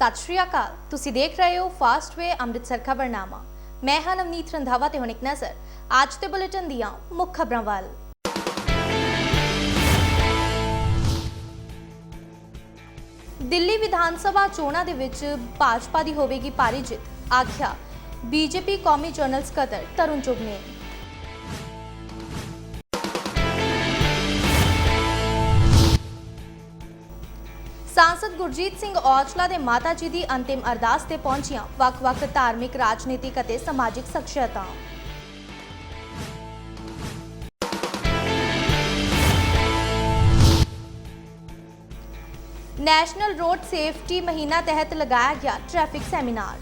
ਸਤਿ ਸ਼੍ਰੀ ਅਕਾਲ। ਤੁਸੀਂ ਦੇਖ ਰਹੇ ਹੋ ਫਾਸਟ ਵੇ ਅੰਮ੍ਰਿਤਸਰ ਖਬਰਨਾਮਾ। ਮੈਂ ਹਾਂ ਨਵਨੀਤ ਰੰਧਾਵਾ ਤੇ ਹੁਣ ਇੱਕ ਨਜ਼ਰ। ਅੱਜ ਦੇ ਬੁਲੇਟਿਨ ਦੀਆਂ ਮੁੱਖ ਖਬਰਾਂ ਵੱਲ। ਦਿੱਲੀ ਵਿਧਾਨ ਸਭਾ ਚੋਣਾਂ ਦੇ ਵਿੱਚ ਭਾਜਪਾ ਦੀ ਹੋਵੇਗੀ ਭਾਰੀ ਜਿੱਤ, ਆਖਿਆ। ਬੀਜੇਪੀ ਕੌਮੀ ਜਨਰਲ ਸਕੱਤਰ ਤਰੁਣ ਚੁਗ ਨੇ ਸਾਂਸਦ ਗੁਰਜੀਤ ਸਿੰਘ ਔਜਲਾ ਦੇ ਮਾਤਾ ਜੀ ਦੀ ਅੰਤਿਮ ਅਰਦਾਸ ਤੇ ਪਹੁੰਚੀਆਂ ਵੱਖ-ਵੱਖ ਧਾਰਮਿਕ ਰਾਜਨੀਤਿਕ ਅਤੇ ਸਮਾਜਿਕ ਸ਼ਖਸੀਅਤਾਂ ਨੈਸ਼ਨਲ ਰੋਡ ਸੇਫਟੀ ਮਹੀਨਾ ਤਹਿਤ ਲਗਾਇਆ ਗਿਆ ਟ੍ਰੈਫਿਕ ਸੈਮੀਨਾਰ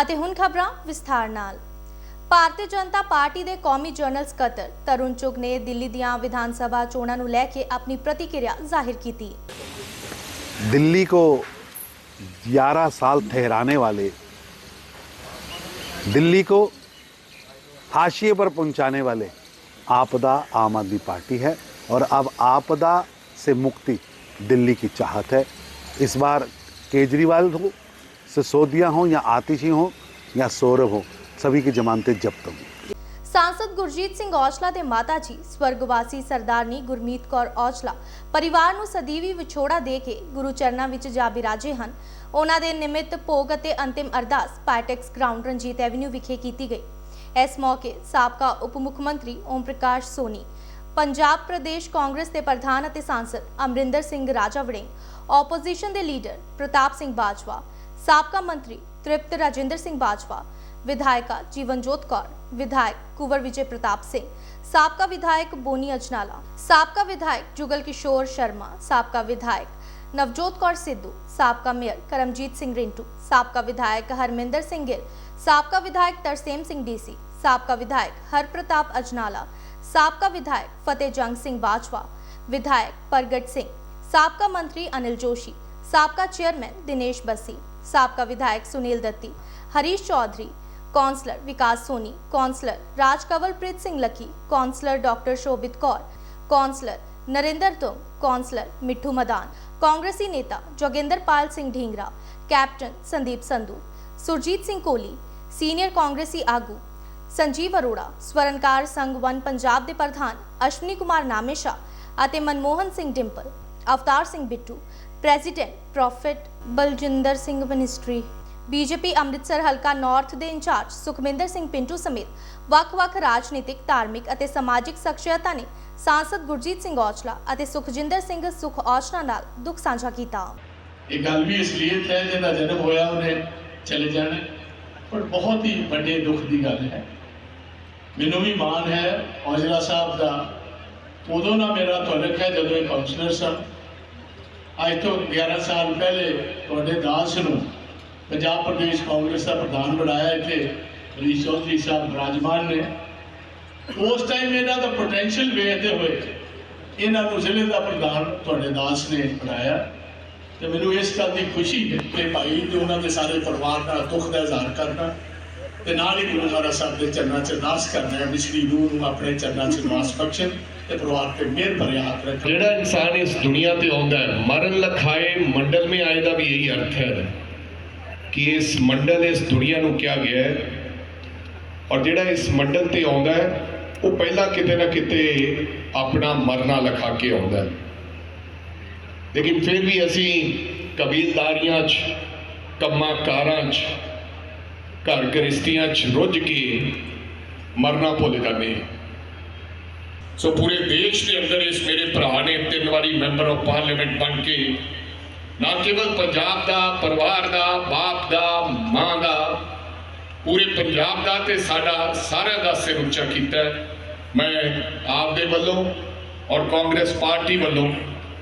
ਅਤੇ ਹੁਣ ਖਬਰਾਂ ਵਿਸਥਾਰ ਨਾਲ ਭਾਰਤੀ ਜਨਤਾ ਪਾਰਟੀ ਦੇ ਕੌਮੀ ਜਨਰਲ ਸਕੱਤਰ ਤਰੁਣ ਚੁਗ ਨੇ ਦਿੱਲੀ ਦੀਆਂ ਵਿਧਾਨ ਸਭਾ ਚੋਣਾਂ ਨੂੰ ਲੈ ਕੇ ਆਪਣੀ ਪ੍ਰਤੀਕਿਰਿਆ ਜ਼ਾਹਿਰ ਕੀਤੀ दिल्ली को 11 साल ठहराने वाले दिल्ली को हाशिए पर पहुंचाने वाले आपदा आम आदमी पार्टी है और अब आपदा से मुक्ति दिल्ली की चाहत है इस बार केजरीवाल हो सिसोदिया हो या आतिशी हो या सौरभ हो सभी की जमानतें जब्त होंगी ਸਾਂਸਦ ਗੁਰਜੀਤ ਸਿੰਘ ਔਜਲਾ ਦੇ ਮਾਤਾ ਜੀ ਸਵਰਗਵਾਸੀ ਸਰਦਾਰਨੀ ਗੁਰਮੀਤ ਕੌਰ ਔਜਲਾ ਪਰਿਵਾਰ ਨੂੰ ਸਦੀਵੀ ਵਿਛੋੜਾ ਦੇ ਕੇ ਗੁਰੂ ਚਰਨਾਂ ਵਿੱਚ ਜਾ ਬਿਰਾਜੇ ਹਨ ਉਹਨਾਂ ਦੇ ਨਿਮਿਤ ਭੋਗ ਅਤੇ ਅੰਤਿਮ ਅਰਦਾਸ ਪਾਰਟੈਕਸ ਗਰਾਊਂਡ ਰਣਜੀਤ ਐਵਨਿਊ ਵਿਖੇ ਕੀਤੀ ਗਈ ਇਸ ਮੌਕੇ ਸਾਬਕਾ ਉਪ ਮੁੱਖ ਮੰਤਰੀ ਓਮ ਪ੍ਰਕਾਸ਼ ਸੋਨੀ ਪੰਜਾਬ ਪ੍ਰਦੇਸ਼ ਕਾਂਗਰਸ ਦੇ ਪ੍ਰਧਾਨ ਅਤੇ ਸਾਂਸਦ ਅਮਰਿੰਦਰ ਸਿੰਘ ਰਾਜਾ ਵੜਿੰਗ ਆਪੋਜੀਸ਼ਨ ਦੇ ਲੀਡਰ ਪ੍ਰਤਾਪ ਸਿੰਘ ਬਾਜਵਾ ਸਾਬਕਾ ਮੰਤਰੀ ਤ੍ਰਿਪਤ ਰਾਜਿੰਦਰ ਸਿੰਘ ਬਾਜਵਾ ਵਿਧਾਇਕਾ ਜੀਵਨਜੋਤ ਕੌਰ ਵਿਧਾਇਕ ਕੁਵਰ ਵਿਜੇ ਪ੍ਰਤਾਪ ਸਿੰਘ ਸਾਬਕਾ ਵਿਧਾਇਕ ਬੋਨੀ ਅਜਨਾਲਾ ਸਾਬਕਾ ਵਿਧਾਇਕ ਜੁਗਲ ਕਿਸ਼ੋਰ ਸ਼ਰਮਾ ਸਾਬਕਾ ਵਿਧਾਇਕ ਨਵਜੋਤ ਕੌਰ ਸਿੱਧੂ ਸਾਬਕਾ ਮੇਅਰ ਕਰਮਜੀਤ ਸਿੰਘ ਰਿੰਟੂ ਸਾਬਕਾ ਵਿਧਾਇਕ ਹਰਮਿੰਦਰ ਸਿੰਘ ਗਿੱਲ ਸਾਬਕਾ ਵਿਧਾਇਕ ਤਰਸੇਮ ਸਿੰਘ ਡੀਸੀ ਸਾਬਕਾ ਵਿਧਾਇਕ ਹਰਪ੍ਰਤਾਪ ਅਜਨਾਲਾ ਸਾਬਕਾ ਵਿਧਾਇਕ ਫਤਿਹ ਜੰਗ ਸਿੰਘ ਬਾਜਵਾ ਵਿਧਾਇਕ ਪ੍ਰਗਟ ਸਿੰਘ ਸਾਬਕਾ ਮੰਤਰੀ ਅਨਿਲ ਜੋਸ਼ੀ ਸਾਬਕਾ ਚੇਅਰਮੈਨ ਦਿਨੇਸ਼ ਬੱਸੀ ਸਾਬਕਾ ਵਿਧਾਇਕ Sunil Dutti Harish Chaudhary councillor Vikas Soni, councillor Raj Kawalpreet Singh Lucky, councillor doctor Shobhit Kaur, councillor Narinder Tung, councillor Mithu Madan, ਕਾਂਗਰਸੀ ਨੇਤਾ ਜੋਗਿੰਦਰਪਾਲ ਸਿੰਘ ਢੀਂਗਰਾ, ਕੈਪਟਨ ਸੰਦੀਪ ਸੰਧੂ, ਸੁਰਜੀਤ ਸਿੰਘ ਕੋਹਲੀ, ਸੀਨੀਅਰ ਕਾਂਗਰਸੀ ਆਗੂ ਸੰਜੀਵ ਅਰੋੜਾ, ਸਵਰਨਕਾਰ ਸੰਘ ਵਨ ਪੰਜਾਬ ਦੇ ਪ੍ਰਧਾਨ ਅਸ਼ਵਨੀ ਕੁਮਾਰ ਨਾਮੇਸ਼ਾ ਅਤੇ ਮਨਮੋਹਨ ਸਿੰਘ ਡਿੰਪਲ, ਅਵਤਾਰ ਸਿੰਘ ਬਿੱਟੂ, ਪ੍ਰੈਜ਼ੀਡੈਂਟ ਪ੍ਰੋਫੈਟ ਬਲਜਿੰਦਰ ਸਿੰਘ ਮਿਨਿਸਟਰੀ ਬੀਜੇਪੀ ਅੰਮ੍ਰਿਤਸਰ ਹਲਕਾ ਨਾਰਥ ਦੇ ਇੰਚਾਰਜ ਸੁਖਮਿੰਦਰ ਸਿੰਘ ਪਿੰਟੂ ਸਮੇਤ ਵੱਖ-ਵੱਖ ਰਾਜਨੀਤਿਕ, ਧਾਰਮਿਕ ਅਤੇ ਸਮਾਜਿਕ ਸ਼ਖਸੀਅਤਾਂ ਨੇ ਸਾਂਸਦ ਗੁਰਜੀਤ ਸਿੰਘ ਔਜਲਾ ਅਤੇ ਸੁਖਜਿੰਦਰ ਸਿੰਘ ਸੁਖ ਔਜਲਾ ਨਾਲ ਦੁੱਖ ਸਾਂਝਾ ਕੀਤਾ। ਇਹ ਗੱਲ ਵੀ ਇਸ ਲਈ ਹੈ ਜਿਹਦਾ ਜਨਮ ਹੋਇਆ ਉਹਨੇ ਚਲੇ ਜਾਣਾ। ਪਰ ਬਹੁਤ ਹੀ ਵੱਡੇ ਦੁੱਖ ਦੀ ਗੱਲ ਹੈ। ਮੈਨੂੰ ਵੀ ਮਾਣ ਹੈ ਔਜਲਾ ਸਾਹਿਬ ਦਾ। ਉਦੋਂ ਨਾ ਮੇਰਾ ਤਾਲੁਕ ਹੈ ਜਦੋਂ ਇਹ ਕਾਉਂਸਲਰ ਸਨ। ਅੱਜ ਤੋਂ 11 ਸਾਲ ਪਹਿਲੇ ਤੁਹਾਡੇ ਦਾਸ ਨੂੰ ਪੰਜਾਬ ਪ੍ਰਦੇਸ਼ ਕਾਂਗਰਸ ਦਾ ਪ੍ਰਧਾਨ ਬਣਾਇਆ ਇੱਥੇ ਹਰੀਸ਼ ਚੌਧਰੀ ਸਾਹਿਬ ਵਿਰਾਜਮਾਨ ਨੇ। ਉਸ ਟਾਈਮ ਇਹਨਾਂ ਦਾ ਪੋਟੈਂਸ਼ੀਅਲ ਵੇਖਦੇ ਹੋਏ ਇਹਨਾਂ ਨੂੰ ਜ਼ਿਲ੍ਹੇ ਦਾ ਪ੍ਰਧਾਨ ਤੁਹਾਡੇ ਦਾਸ ਨੇ ਬਣਾਇਆ। ਤੇ ਮੈਨੂੰ ਇਸ ਗੱਲ ਦੀ ਖੁਸ਼ੀ ਹੈ ਕਿ ਭਾਈ ਤੇ ਉਹਨਾਂ ਦੇ ਸਾਰੇ ਪਰਿਵਾਰ ਦਾ ਦੁੱਖ ਦਾ ਇਜ਼ਹਾਰ ਕਰਨਾ, ਤੇ ਨਾਲ ਹੀ ਗੁਰਦੁਆਰਾ ਸਾਹਿਬ ਦੇ ਚਰਨਾਂ 'ਚ ਅਰਦਾਸ ਕਰਨਾ ਹੈ। ਵਿਸ਼ਰੀ ਰੂਹ ਨੂੰ ਆਪਣੇ ਚਰਨਾਂ 'ਚ ਨਿਵਾਸ ਬਖਸ਼ਣ ਤੇ ਪਰਿਵਾਰ ਤੇ ਮਿਹਰ ਭਰਿਆ ਹੱਥ ਰੱਖਣ। ਜਿਹੜਾ ਇਨਸਾਨ ਇਸ ਦੁਨੀਆ ਤੇ ਆਉਂਦਾ ਹੈ, ਮਰਨ ਲਖਾਏ ਮੰਡਲ ਮੇ ਆਏ ਦਾ ਵੀ ਇਹੀ ਅਰਥ ਹੈ। ਕਿ ਇਸ ਮੰਡਲ ਇਸ ਦੁਨੀਆ ਨੂੰ ਕਿਹਾ ਗਿਆ ਹੈ ਔਰ ਜਿਹੜਾ ਇਸ ਮੰਡਲ ਤੇ ਆਉਂਦਾ ਹੈ, ਉਹ ਪਹਿਲਾਂ ਕਿਤੇ ਨਾ ਕਿਤੇ ਆਪਣਾ ਮਰਨਾ ਲਿਖਾ ਕੇ ਆਉਂਦਾ ਹੈ। ਲੇਕਿਨ ਫਿਰ ਵੀ ਅਸੀਂ ਕਬੀਲਦਾਰੀਆਂ 'ਚ, ਕੰਮਾਂ ਕਾਰਾਂ 'ਚ, ਘਰ ਗ੍ਰਸਤੀਆਂ 'ਚ ਰੁੱਝ ਕੇ ਮਰਨਾ ਭੁੱਲ ਜਾਂਦੇ ਹਾਂ। ਸੋ ਪੂਰੇ ਦੇਸ਼ ਦੇ ਅੰਦਰ ਇਸ ਮੇਰੇ ਭਰਾ ਨੇ ਤਿੰਨ ਵਾਰੀ ਮੈਂਬਰ ਆਫ ਪਾਰਲੀਮੈਂਟ ਬਣ ਕੇ ਨਾ ਕੇਵਲ ਪੰਜਾਬ ਦਾ, ਪਰਿਵਾਰ ਦਾ, ਬਾਪ ਦਾ, ਮਾਂ ਦਾ, ਪੂਰੇ ਪੰਜਾਬ ਦਾ ਤੇ ਸਾਡਾ ਸਾਰਿਆਂ ਦਾ ਸਿਰ ਉੱਚਾ ਕੀਤਾ ਮੈਂ ਆਪ ਦੇ ਵੱਲੋਂ ਔਰ ਕਾਂਗਰਸ ਪਾਰਟੀ ਵੱਲੋਂ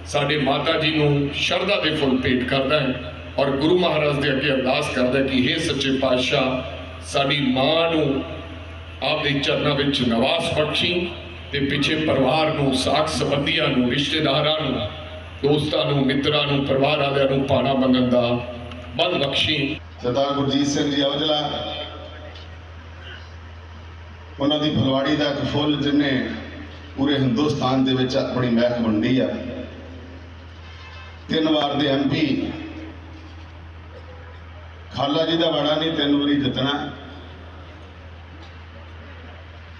ਸਾਡੇ ਮਾਤਾ ਜੀ ਨੂੰ ਸ਼ਰਧਾ ਦੇ ਫੁੱਲ ਭੇਟ ਕਰਦਾ ਹੈ ਔਰ ਗੁਰੂ ਮਹਾਰਾਜ ਦੇ ਅੱਗੇ ਅਰਦਾਸ ਕਰਦਾ ਕਿ हे ਸੱਚੇ ਪਾਤਸ਼ਾਹ, ਸਾਡੀ ਮਾਂ ਨੂੰ ਆਪਦੇ ਚਰਨਾਂ ਵਿੱਚ ਨਿਵਾਸ ਬਖਸ਼ੀ ਤੇ ਪਿੱਛੇ ਪਰਿਵਾਰ ਨੂੰ ਸਾਖ ਸੰਬੰਧੀਆਂ ਨੂੰ, ਰਿਸ਼ਤੇਦਾਰਾਂ ਨੂੰ ਦੋਸਤਾਂ ਨੂੰ, ਮਿੱਤਰਾਂ ਨੂੰ, ਪਰਿਵਾਰ ਵਾਲਿਆਂ ਨੂੰ ਪਾਣਾ ਮੰਗਣ ਦਾ ਬਲ ਬਖਸ਼ੀ। ਸਰਦਾਰ ਗੁਰਜੀਤ ਸਿੰਘ ਜੀ ਔਜਲਾ ਉਹਨਾਂ ਦੀ ਫਲਵਾੜੀ ਦਾ ਇੱਕ ਫੁੱਲ ਜਿਹਨੇ ਪੂਰੇ ਹਿੰਦੁਸਤਾਨ ਦੇ ਵਿੱਚ ਆਪਣੀ ਮਹਿਕ ਵੰਡੀ ਆ। ਤਿੰਨ ਵਾਰ ਦੇ ਐਮਪੀ ਖਾਲਾ ਜੀ ਦਾ ਵਾੜਾ ਨਹੀਂ, ਤਿੰਨ ਵਾਰੀ ਜਿੱਤਣਾ।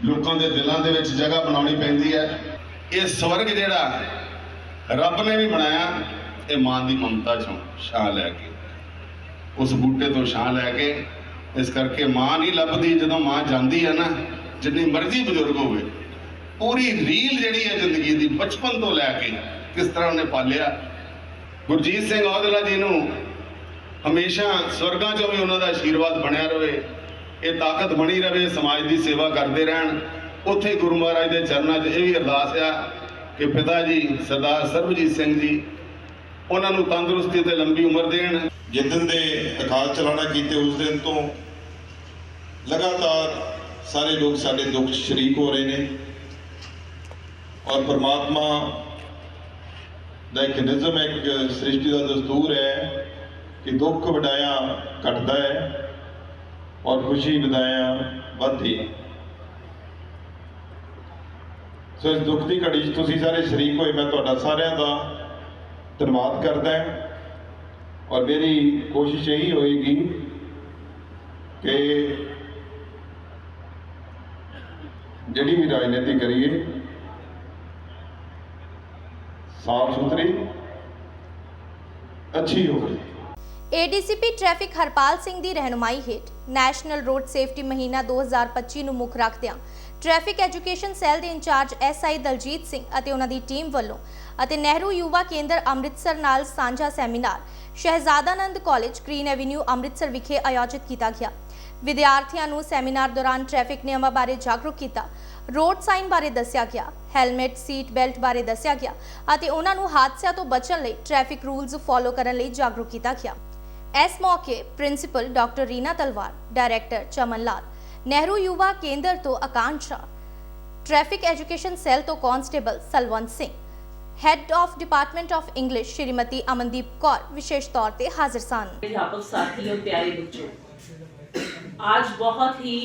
ਲੋਕਾਂ ਦੇ ਦਿਲਾਂ ਦੇ ਵਿੱਚ ਜਗ੍ਹਾ ਬਣਾਉਣੀ ਪੈਂਦੀ ਹੈ। ਇਹ ਸਵਰਗ ਜਿਹੜਾ ਰੱਬ ਨੇ ਵੀ ਬਣਾਇਆ ਇਹ ਮਾਂ ਦੀ ਮਮਤਾ ਚੋਂ ਛਾਂ ਲੈ ਕੇ। ਉਸ ਬੂਟੇ ਤੋਂ ਛਾਂ ਲੈ ਕੇ, ਇਸ ਕਰਕੇ ਮਾਂ ਨਹੀਂ ਲੱਭਦੀ, ਜਦੋਂ ਮਾਂ ਜਾਂਦੀ ਹੈ ਨਾ, ਜਿੰਨੀ ਮਰਜ਼ੀ ਬਜ਼ੁਰਗ ਹੋਵੇ, ਪੂਰੀ ਰੀਲ ਜਿਹੜੀ ਹੈ ਜ਼ਿੰਦਗੀ ਦੀ ਬਚਪਨ ਤੋਂ ਲੈ ਕੇ ਕਿਸ ਤਰ੍ਹਾਂ ਉਹਨੇ ਪਾਲਿਆ। ਗੁਰਜੀਤ ਸਿੰਘ ਔਜਲਾ ਜੀ ਨੂੰ ਹਮੇਸ਼ਾ ਸਵਰਗਾਂ 'ਚੋਂ ਵੀ ਉਹਨਾਂ ਦਾ ਆਸ਼ੀਰਵਾਦ ਬਣਿਆ ਰਵੇ, ਇਹ ਤਾਕਤ ਬਣੀ ਰਵੇ, ਸਮਾਜ ਦੀ ਸੇਵਾ ਕਰਦੇ ਰਹਿਣ। ਉੱਥੇ ਗੁਰੂ ਮਹਾਰਾਜ ਦੇ ਚਰਨਾਂ 'ਚ ਇਹ ਵੀ ਅਰਦਾਸ ਆ ਕਿ ਪਿਤਾ ਜੀ, ਸਰਦਾਰ ਸਰਬਜੀਤ ਸਿੰਘ ਜੀ, ਉਹਨਾਂ ਨੂੰ ਤੰਦਰੁਸਤੀ ਤੇ ਲੰਬੀ ਉਮਰ ਦੇਣ। ਜਿੱਦਣ ਦੇ ਅਕਾਲ ਚਲਾਣਾ ਕੀਤੇ, ਉਸ ਦਿਨ ਤੋਂ ਲਗਾਤਾਰ ਸਾਰੇ ਲੋਕ ਸਾਡੇ ਦੁੱਖ ਸ਼ਰੀਕ ਹੋ ਰਹੇ ਨੇ। ਔਰ ਪਰਮਾਤਮਾ ਦਾ ਇੱਕ ਨਿਯਮ ਹੈ ਇੱਕ ਸ੍ਰਿਸ਼ਟੀ ਦਾ ਦਸਤੂਰ ਹੈ ਕਿ ਦੁੱਖ ਵਡਾਇਆ ਘਟਦਾ ਹੈ ਔਰ ਖੁਸ਼ੀ ਵਧਾਇਆ ਵੱਧਦੀ ਹੈ। ਸੋ ਇਸ ਦੁੱਖ ਦੀ ਘੜੀ 'ਚ ਤੁਸੀਂ ਸਾਰੇ ਸ਼ਰੀਕ ਹੋਏ, ਮੈਂ ਤੁਹਾਡਾ ਸਾਰਿਆਂ ਦਾ ਧੰਨਵਾਦ ਕਰਦਾ ਹਾਂ। ਔਰ ਮੇਰੀ ਕੋਸ਼ਿਸ਼ ਇਹੀ ਹੋਏਗੀ ਕਿ ਜਿਹੜੀ ਵੀ ਰਾਜਨੀਤੀ ਕਰੀਏ, ਸਾਫ਼ ਸੁਥਰੀ, ਅੱਛੀ ਹੋਵੇ। ਏਡੀਸੀਪੀ ਟ੍ਰੈਫਿਕ ਹਰਪਾਲ ਸਿੰਘ ਦੀ ਰਹਿਨੁਮਾਈ ਹੇਠ ਨੈਸ਼ਨਲ ਰੋਡ ਸੇਫਟੀ ਮਹੀਨਾ 2025 ਨੂੰ ਮੁੱਖ ਰੱਖਦਿਆਂ ਟ੍ਰੈਫਿਕ ਐਜੂਕੇਸ਼ਨ ਸੈੱਲ ਦੇ ਇੰਚਾਰਜ ਐਸਆਈ ਦਲਜੀਤ ਸਿੰਘ ਅਤੇ ਉਹਨਾਂ ਦੀ ਟੀਮ ਵੱਲੋਂ ਅਤੇ ਨਹਿਰੂ ਯੁਵਾ ਕੇਂਦਰ ਅੰਮ੍ਰਿਤਸਰ ਨਾਲ ਸਾਂਝਾ seminar Shahzadanand college green avenue Amritsar ਵਿਖੇ ਆਯੋਜਿਤ ਕੀਤਾ ਗਿਆ। ਵਿਦਿਆਰਥੀਆਂ ਨੂੰ ਸੈਮੀਨਾਰ ਦੌਰਾਨ ਟ੍ਰੈਫਿਕ ਨਿਯਮਾਂ ਬਾਰੇ ਜਾਗਰੂਕ ਕੀਤਾ ਰੋਡ ਸਾਈਨ ਬਾਰੇ ਦੱਸਿਆ ਗਿਆ ਹੈਲਮਟ ਸੀਟ ਬੈਲਟ ਬਾਰੇ ਦੱਸਿਆ ਗਿਆ ਅਤੇ ਉਹਨਾਂ ਨੂੰ ਹਾਦਸਿਆਂ ਤੋਂ ਬਚਣ ਲਈ ਟ੍ਰੈਫਿਕ ਰੂਲਸ ਫੋਲੋ ਕਰਨ ਲਈ ਜਾਗਰੂਕ ਕੀਤਾ ਗਿਆ। ਇਸ ਮੌਕੇ principal doctor Reena Talwar director Chaman Lal Nehru Yuva Kendra तो आकांक्षा। ट्रैफ़िक एजुकेशन सेल तो constable Salwant Singh. Head of department of English Shrimati Amandeep Kaur विशेष तौर पे हाजिर सन। अध्यापक साथी और प्यारे बच्चों, आज बहुत ही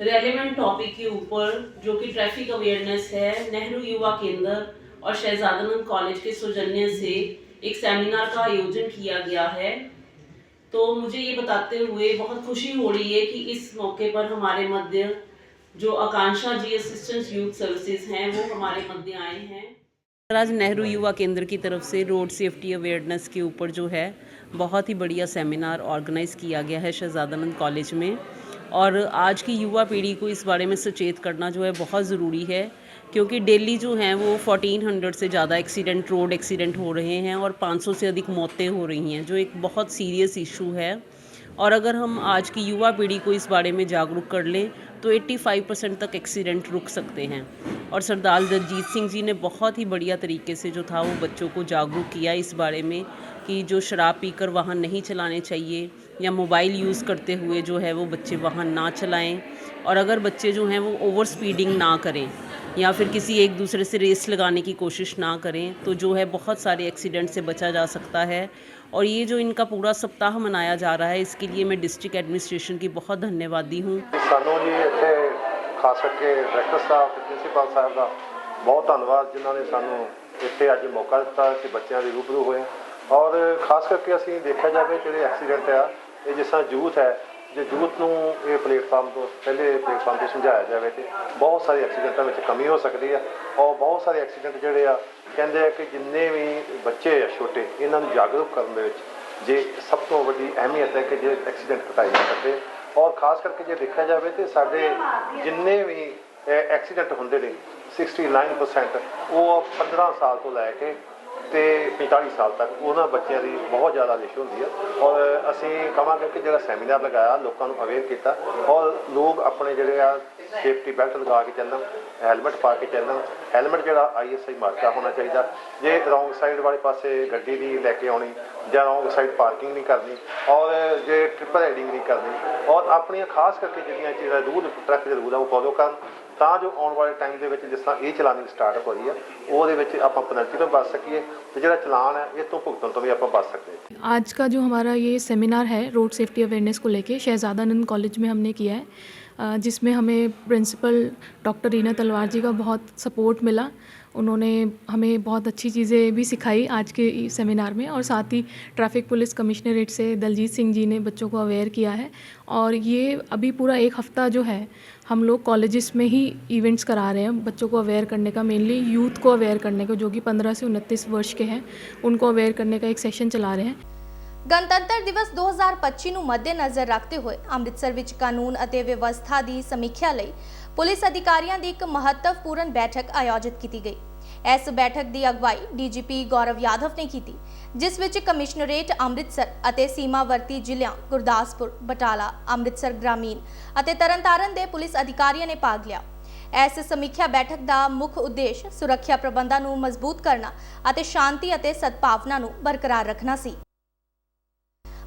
रेलेवेंट टॉपिक के ऊपर जो कि ट्रैफ़िक अवेयरनेस है, नेहरू युवा केंद्र और शहजादानंद कॉलेज के सौजन्य से एक सेमिनार का आयोजन किया गया है। तो मुझे ये बताते हुए बहुत खुशी हो रही है कि इस मौके पर हमारे मध्य जो Akanksha ji assistant youth services हैं, वो हमारे मध्य आए हैं। आज नेहरू युवा केंद्र की तरफ़ से रोड सेफ्टी अवेयरनेस के ऊपर जो है, बहुत ही बढ़िया सेमिनार ऑर्गेनाइज किया गया है शहजादानंद कॉलेज में। और आज की युवा पीढ़ी को इस बारे में सचेत करना जो है, बहुत ज़रूरी है। क्योंकि डेली जो हैं वो 1400 से ज़्यादा एक्सीडेंट रोड एक्सीडेंट हो रहे हैं और 500 से अधिक मौतें हो रही हैं, जो एक बहुत सीरियस इशू है। और अगर हम आज की युवा पीढ़ी को इस बारे में जागरूक कर लें तो 85 परसेंट तक एक्सीडेंट रुक सकते हैं। और सरदार दलजीत सिंह जी ने बहुत ही बढ़िया तरीके से जो था वो बच्चों को जागरूक किया इस बारे में कि जो शराब पीकर वाहन नहीं चलाने चाहिए या मोबाइल यूज़ करते हुए जो है वो बच्चे वाहन ना चलाएँ। और अगर बच्चे जो हैं वो ओवर स्पीडिंग ना करें या फिर किसी एक दूसरे से रेस लगाने की कोशिश ना करें तो जो है बहुत सारे एक्सीडेंट से बचा जा सकता है और ये जो इनका पूरा सप्ताह मनाया जा रहा है इसके लिए मैं डिस्ट्रिक्ट एडमिनिस्ट्रेशन की बहुत धन्यवादी हूँ ਸਾਨੂੰ ਜੀ ਇੱਥੇ ਖਾਸ ਕਰਕੇ ਡਾਇਰੈਕਟਰ ਸਾਹਿਬ ਤੇ ਪ੍ਰਿੰਸੀਪਲ ਸਾਹਿਬ ਦਾ ਬਹੁਤ ਧੰਨਵਾਦ ਜਿਨ੍ਹਾਂ ਨੇ ਸਾਨੂੰ ਇੱਥੇ ਅੱਜ ਮੌਕਾ ਦਿੱਤਾ ਕਿ ਬੱਚਿਆਂ ਦੇ ਰੂਬਰੂ ਹੋਏ ਔਰ ਖਾਸ ਕਰਕੇ ਅਸੀਂ ਦੇਖਿਆ ਜਾਵੇ ਜਿਹੜੇ ਐਕਸੀਡੈਂਟ ਆ ਇਹ ਜਿਸ ਤਰ੍ਹਾਂ ਯੂਥ ਹੈ ਜੇ ਯੂਥ ਨੂੰ ਇਹ ਪਲੇਟਫਾਰਮ ਤੋਂ ਪਹਿਲੇ ਪਲੇਟਫਾਰਮ ਤੋਂ ਸਮਝਾਇਆ ਜਾਵੇ ਤੇ ਬਹੁਤ ਸਾਰੇ ਐਕਸੀਡੈਂਟਾਂ ਵਿੱਚ ਕਮੀ ਹੋ ਸਕਦੀ ਆ ਔਰ ਬਹੁਤ ਸਾਰੇ ਐਕਸੀਡੈਂਟ ਜਿਹੜੇ ਆ ਕਹਿੰਦੇ ਆ ਕਿ ਜਿੰਨੇ ਵੀ ਬੱਚੇ ਆ ਛੋਟੇ, ਇਹਨਾਂ ਨੂੰ ਜਾਗਰੂਕ ਕਰਨ ਦੇ ਵਿੱਚ ਜੇ ਸਭ ਤੋਂ ਵੱਡੀ ਅਹਿਮੀਅਤ ਹੈ ਕਿ ਜੇ ਐਕਸੀਡੈਂਟ ਘਟਾਏ ਜਾ ਸਕਦੇ ਔਰ ਖਾਸ ਕਰਕੇ ਜੇ ਦੇਖਿਆ ਜਾਵੇ ਤੇ ਸਾਡੇ ਜਿੰਨੇ ਵੀ ਐਕਸੀਡੈਂਟ ਹੁੰਦੇ ਨੇ 69% ਉਹ 15 ਸਾਲ ਤੋਂ ਲੈ ਕੇ ਤੇ 45 ਸਾਲ ਤੱਕ ਉਹਨਾਂ ਬੱਚਿਆਂ ਦੀ ਬਹੁਤ ਜ਼ਿਆਦਾ ਲਿਸ਼ ਹੁੰਦੀ ਹੈ ਔਰ ਅਸੀਂ ਕਹਾਂਗੇ ਕਿ ਜਿਹੜਾ ਸੈਮੀਨਾਰ ਲਗਾਇਆ, ਲੋਕਾਂ ਨੂੰ ਅਵੇਅਰ ਕੀਤਾ ਔਰ ਲੋਕ ਆਪਣੇ ਜਿਹੜੇ ਆ ਸੇਫਟੀ ਬੈਲਟ ਲਗਾ ਕੇ ਚੱਲਣ ਹੈਲਮਟ ਪਾ ਕੇ ਚੱਲਣ। ਹੈਲਮਟ ਜਿਹੜਾ ਆਈਐਸਆਈ ਮਾਰਕਾ ਹੋਣਾ ਚਾਹੀਦਾ। ਜੇ ਰੌਂਗ ਸਾਈਡ ਵਾਲੇ ਪਾਸੇ ਗੱਡੀ ਨਹੀਂ ਲੈ ਕੇ ਆਉਣੀ ਜਾਂ ਰੌਂਗ ਸਾਈਡ ਪਾਰਕਿੰਗ ਨਹੀਂ ਕਰਨੀ ਔਰ ਜੇ ਟ੍ਰਿਪਲ ਰਾਈਡਿੰਗ ਨਹੀਂ ਕਰਨੀ ਔਰ ਆਪਣੀਆਂ ਖਾਸ ਕਰਕੇ ਜਿਹੜੀਆਂ ਚੀਜ਼ਾਂ ਰੂਲ ਟਰੱਕ ਦੇ ਰੂਲ ਆ, ਉਹ ਫੋਲੋ ਕਰਨ। ਤਾਂ ਜੋ ਆਉਣ ਵਾਲੇ ਟਾਈਮ ਦੇ ਵਿੱਚ ਜਿਸ ਤਰ੍ਹਾਂ ਇਹ ਚਲਾਨੀ ਸਟਾਰਟ ਹੋ ਰਹੀ ਹੈ ਉਹਦੇ ਵਿੱਚ ਆਪਾਂ ਪੈਨਲਟੀ ਤੋਂ ਬਚ ਸਕੀਏ ਤੇ ਜਿਹੜਾ ਚਲਾਨ ਹੈ ਇਹ ਤੋਂ ਭੁਗਤਣ ਤੋਂ ਵੀ ਆਪਾਂ ਬਚ ਸਕਦੇ ਹਾਂ आज का जो हमारा ये सेमिनार है रोड सेफ्टी अवेयरनेस को लेके शहजादानंद कॉलेज में हमने किया है अ, जिसमें हमें प्रिंसिपल डॉक्टर रीना तलवार जी का बहुत सपोर्ट मिला उन्होंने हमें बहुत अच्छी चीज़ें भी सिखाई आज के इस सेमिनार में और साथ ही ट्रैफिक पुलिस कमिश्नरेट से दलजीत सिंह जी ने बच्चों को अवेयर किया है और ये अभी पूरा एक हफ़्ता जो है हम लोग कॉलेजेस में ही इवेंट्स करा रहे हैं बच्चों को अवेयर करने का मेनली यूथ को अवेयर करने को जो कि 15 से उनतीस वर्ष के हैं उनको अवेयर करने का एक सेशन चला रहे हैं ਗਣਤੰਤਰ ਦਿਵਸ 2025 ਨੂੰ ਮੱਦੇਨਜ਼ਰ ਰੱਖਦੇ ਹੋਏ ਅੰਮ੍ਰਿਤਸਰ ਵਿੱਚ ਕਾਨੂੰਨ ਅਤੇ ਵਿਵਸਥਾ ਦੀ ਸਮੀਖਿਆ ਲਈ ਪੁਲਿਸ ਅਧਿਕਾਰੀਆਂ ਦੀ ਇੱਕ ਮਹੱਤਵਪੂਰਨ ਬੈਠਕ ਆਯੋਜਿਤ ਕੀਤੀ ਗਈ। ਇਸ ਬੈਠਕ ਦੀ ਅਗਵਾਈ ਡੀਜੀਪੀ ਗੌਰਵ ਯਾਦਵ ਨੇ ਕੀਤੀ, ਜਿਸ ਵਿੱਚ ਕਮਿਸ਼ਨਰੇਟ ਅੰਮ੍ਰਿਤਸਰ ਅਤੇ ਸੀਮਾਵਰਤੀ ਜ਼ਿਲ੍ਹਿਆਂ ਗੁਰਦਾਸਪੁਰ, ਬਟਾਲਾ, ਅੰਮ੍ਰਿਤਸਰ ਗ੍ਰਾਮੀਣ ਅਤੇ ਤਰਨਤਾਰਨ ਦੇ ਪੁਲਿਸ ਅਧਿਕਾਰੀਆਂ ਨੇ ਭਾਗ ਲਿਆ। ਇਸ ਸਮੀਖਿਆ ਬੈਠਕ ਦਾ ਮੁੱਖ ਉਦੇਸ਼ ਸੁਰੱਖਿਆ ਪ੍ਰਬੰਧਾਂ ਨੂੰ ਮਜ਼ਬੂਤ ਕਰਨਾ ਅਤੇ ਸ਼ਾਂਤੀ ਅਤੇ ਸਦਭਾਵਨਾ ਨੂੰ ਬਰਕਰਾਰ ਰੱਖਣਾ ਸੀ।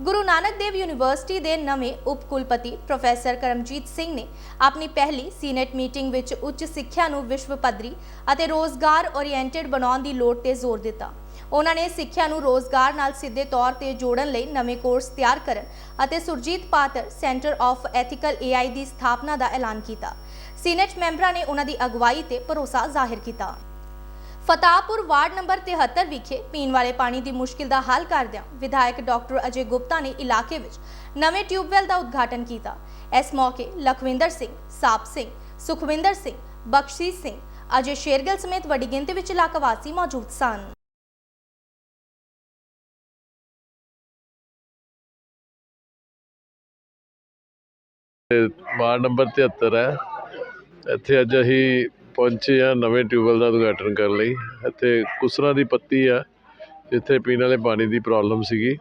ਗੁਰੂ ਨਾਨਕ ਦੇਵ ਯੂਨੀਵਰਸਿਟੀ ਦੇ ਨਵੇਂ ਉਪ ਕੁਲਪਤੀ ਪ੍ਰੋਫੈਸਰ ਕਰਮਜੀਤ ਸਿੰਘ ਨੇ ਆਪਣੀ ਪਹਿਲੀ ਸੀਨੇਟ ਮੀਟਿੰਗ ਵਿੱਚ ਉੱਚ ਸਿੱਖਿਆ ਨੂੰ ਵਿਸ਼ਵ ਪੱਧਰੀ ਅਤੇ ਰੋਜ਼ਗਾਰ ਓਰੀਐਂਟਡ ਬਣਾਉਣ ਦੀ ਲੋੜ ਤੇ ਜ਼ੋਰ ਦਿੱਤਾ। ਉਹਨਾਂ ਨੇ ਸਿੱਖਿਆ ਨੂੰ ਰੋਜ਼ਗਾਰ ਨਾਲ ਸਿੱਧੇ ਤੌਰ ਤੇ ਜੋੜਨ ਲਈ ਨਵੇਂ ਕੋਰਸ ਤਿਆਰ ਕਰਨ ਅਤੇ Surjit Patar centre of ethical AI ਦੀ ਸਥਾਪਨਾ ਦਾ ਐਲਾਨ ਕੀਤਾ। ਸੀਨੇਟ ਮੈਂਬਰਾਂ ਨੇ ਉਹਨਾਂ ਦੀ ਅਗਵਾਈ ਤੇ ਭਰੋਸਾ ਜ਼ਾਹਿਰ ਕੀਤਾ। ਫਤਾਹਪੁਰ ਵਾਰਡ ਨੰਬਰ 73 ਵਿਖੇ ਪੀਣ ਵਾਲੇ ਪਾਣੀ ਦੀ ਮੁਸ਼ਕਿਲ ਦਾ ਹੱਲ ਕਰਦਿਆਂ ਵਿਧਾਇਕ ਡਾਕਟਰ ਅਜੇ ਗੁਪਤਾ ਨੇ ਇਲਾਕੇ ਵਿੱਚ ਨਵੇਂ ਟਿਊਬਵੈੱਲ ਦਾ ਉਦਘਾਟਨ ਕੀਤਾ। ਇਸ ਮੌਕੇ ਲਖਵਿੰਦਰ ਸਿੰਘ, ਸਾਪ ਸਿੰਘ, ਸੁਖਵਿੰਦਰ ਸਿੰਘ, ਬਖਸ਼ੀਸ਼ ਸਿੰਘ, ਅਜੇ ਸ਼ੇਰਗਿੱਲ ਸਮੇਤ ਵੱਡੀ ਗਿਣਤੀ ਵਿੱਚ ਇਲਾਕਾ ਵਾਸੀ ਮੌਜੂਦ ਸਨ। ਵਾਰਡ ਨੰਬਰ 73 ਹੈ। ਇੱਥੇ ਅੱਜ ਅਸੀਂ ਪਹੁੰਚੇ ਆ ਨਵੇਂ ਟਿਊਬਵੈੱਲ ਦਾ ਉਦਘਾਟਨ ਕਰਨ ਲਈ। ਇੱਥੇ ਕੁਸਰਾ ਦੀ ਪੱਤੀ ਆ, ਜਿੱਥੇ ਪੀਣ ਵਾਲੇ ਪਾਣੀ ਦੀ ਪ੍ਰੋਬਲਮ ਸੀਗੀ।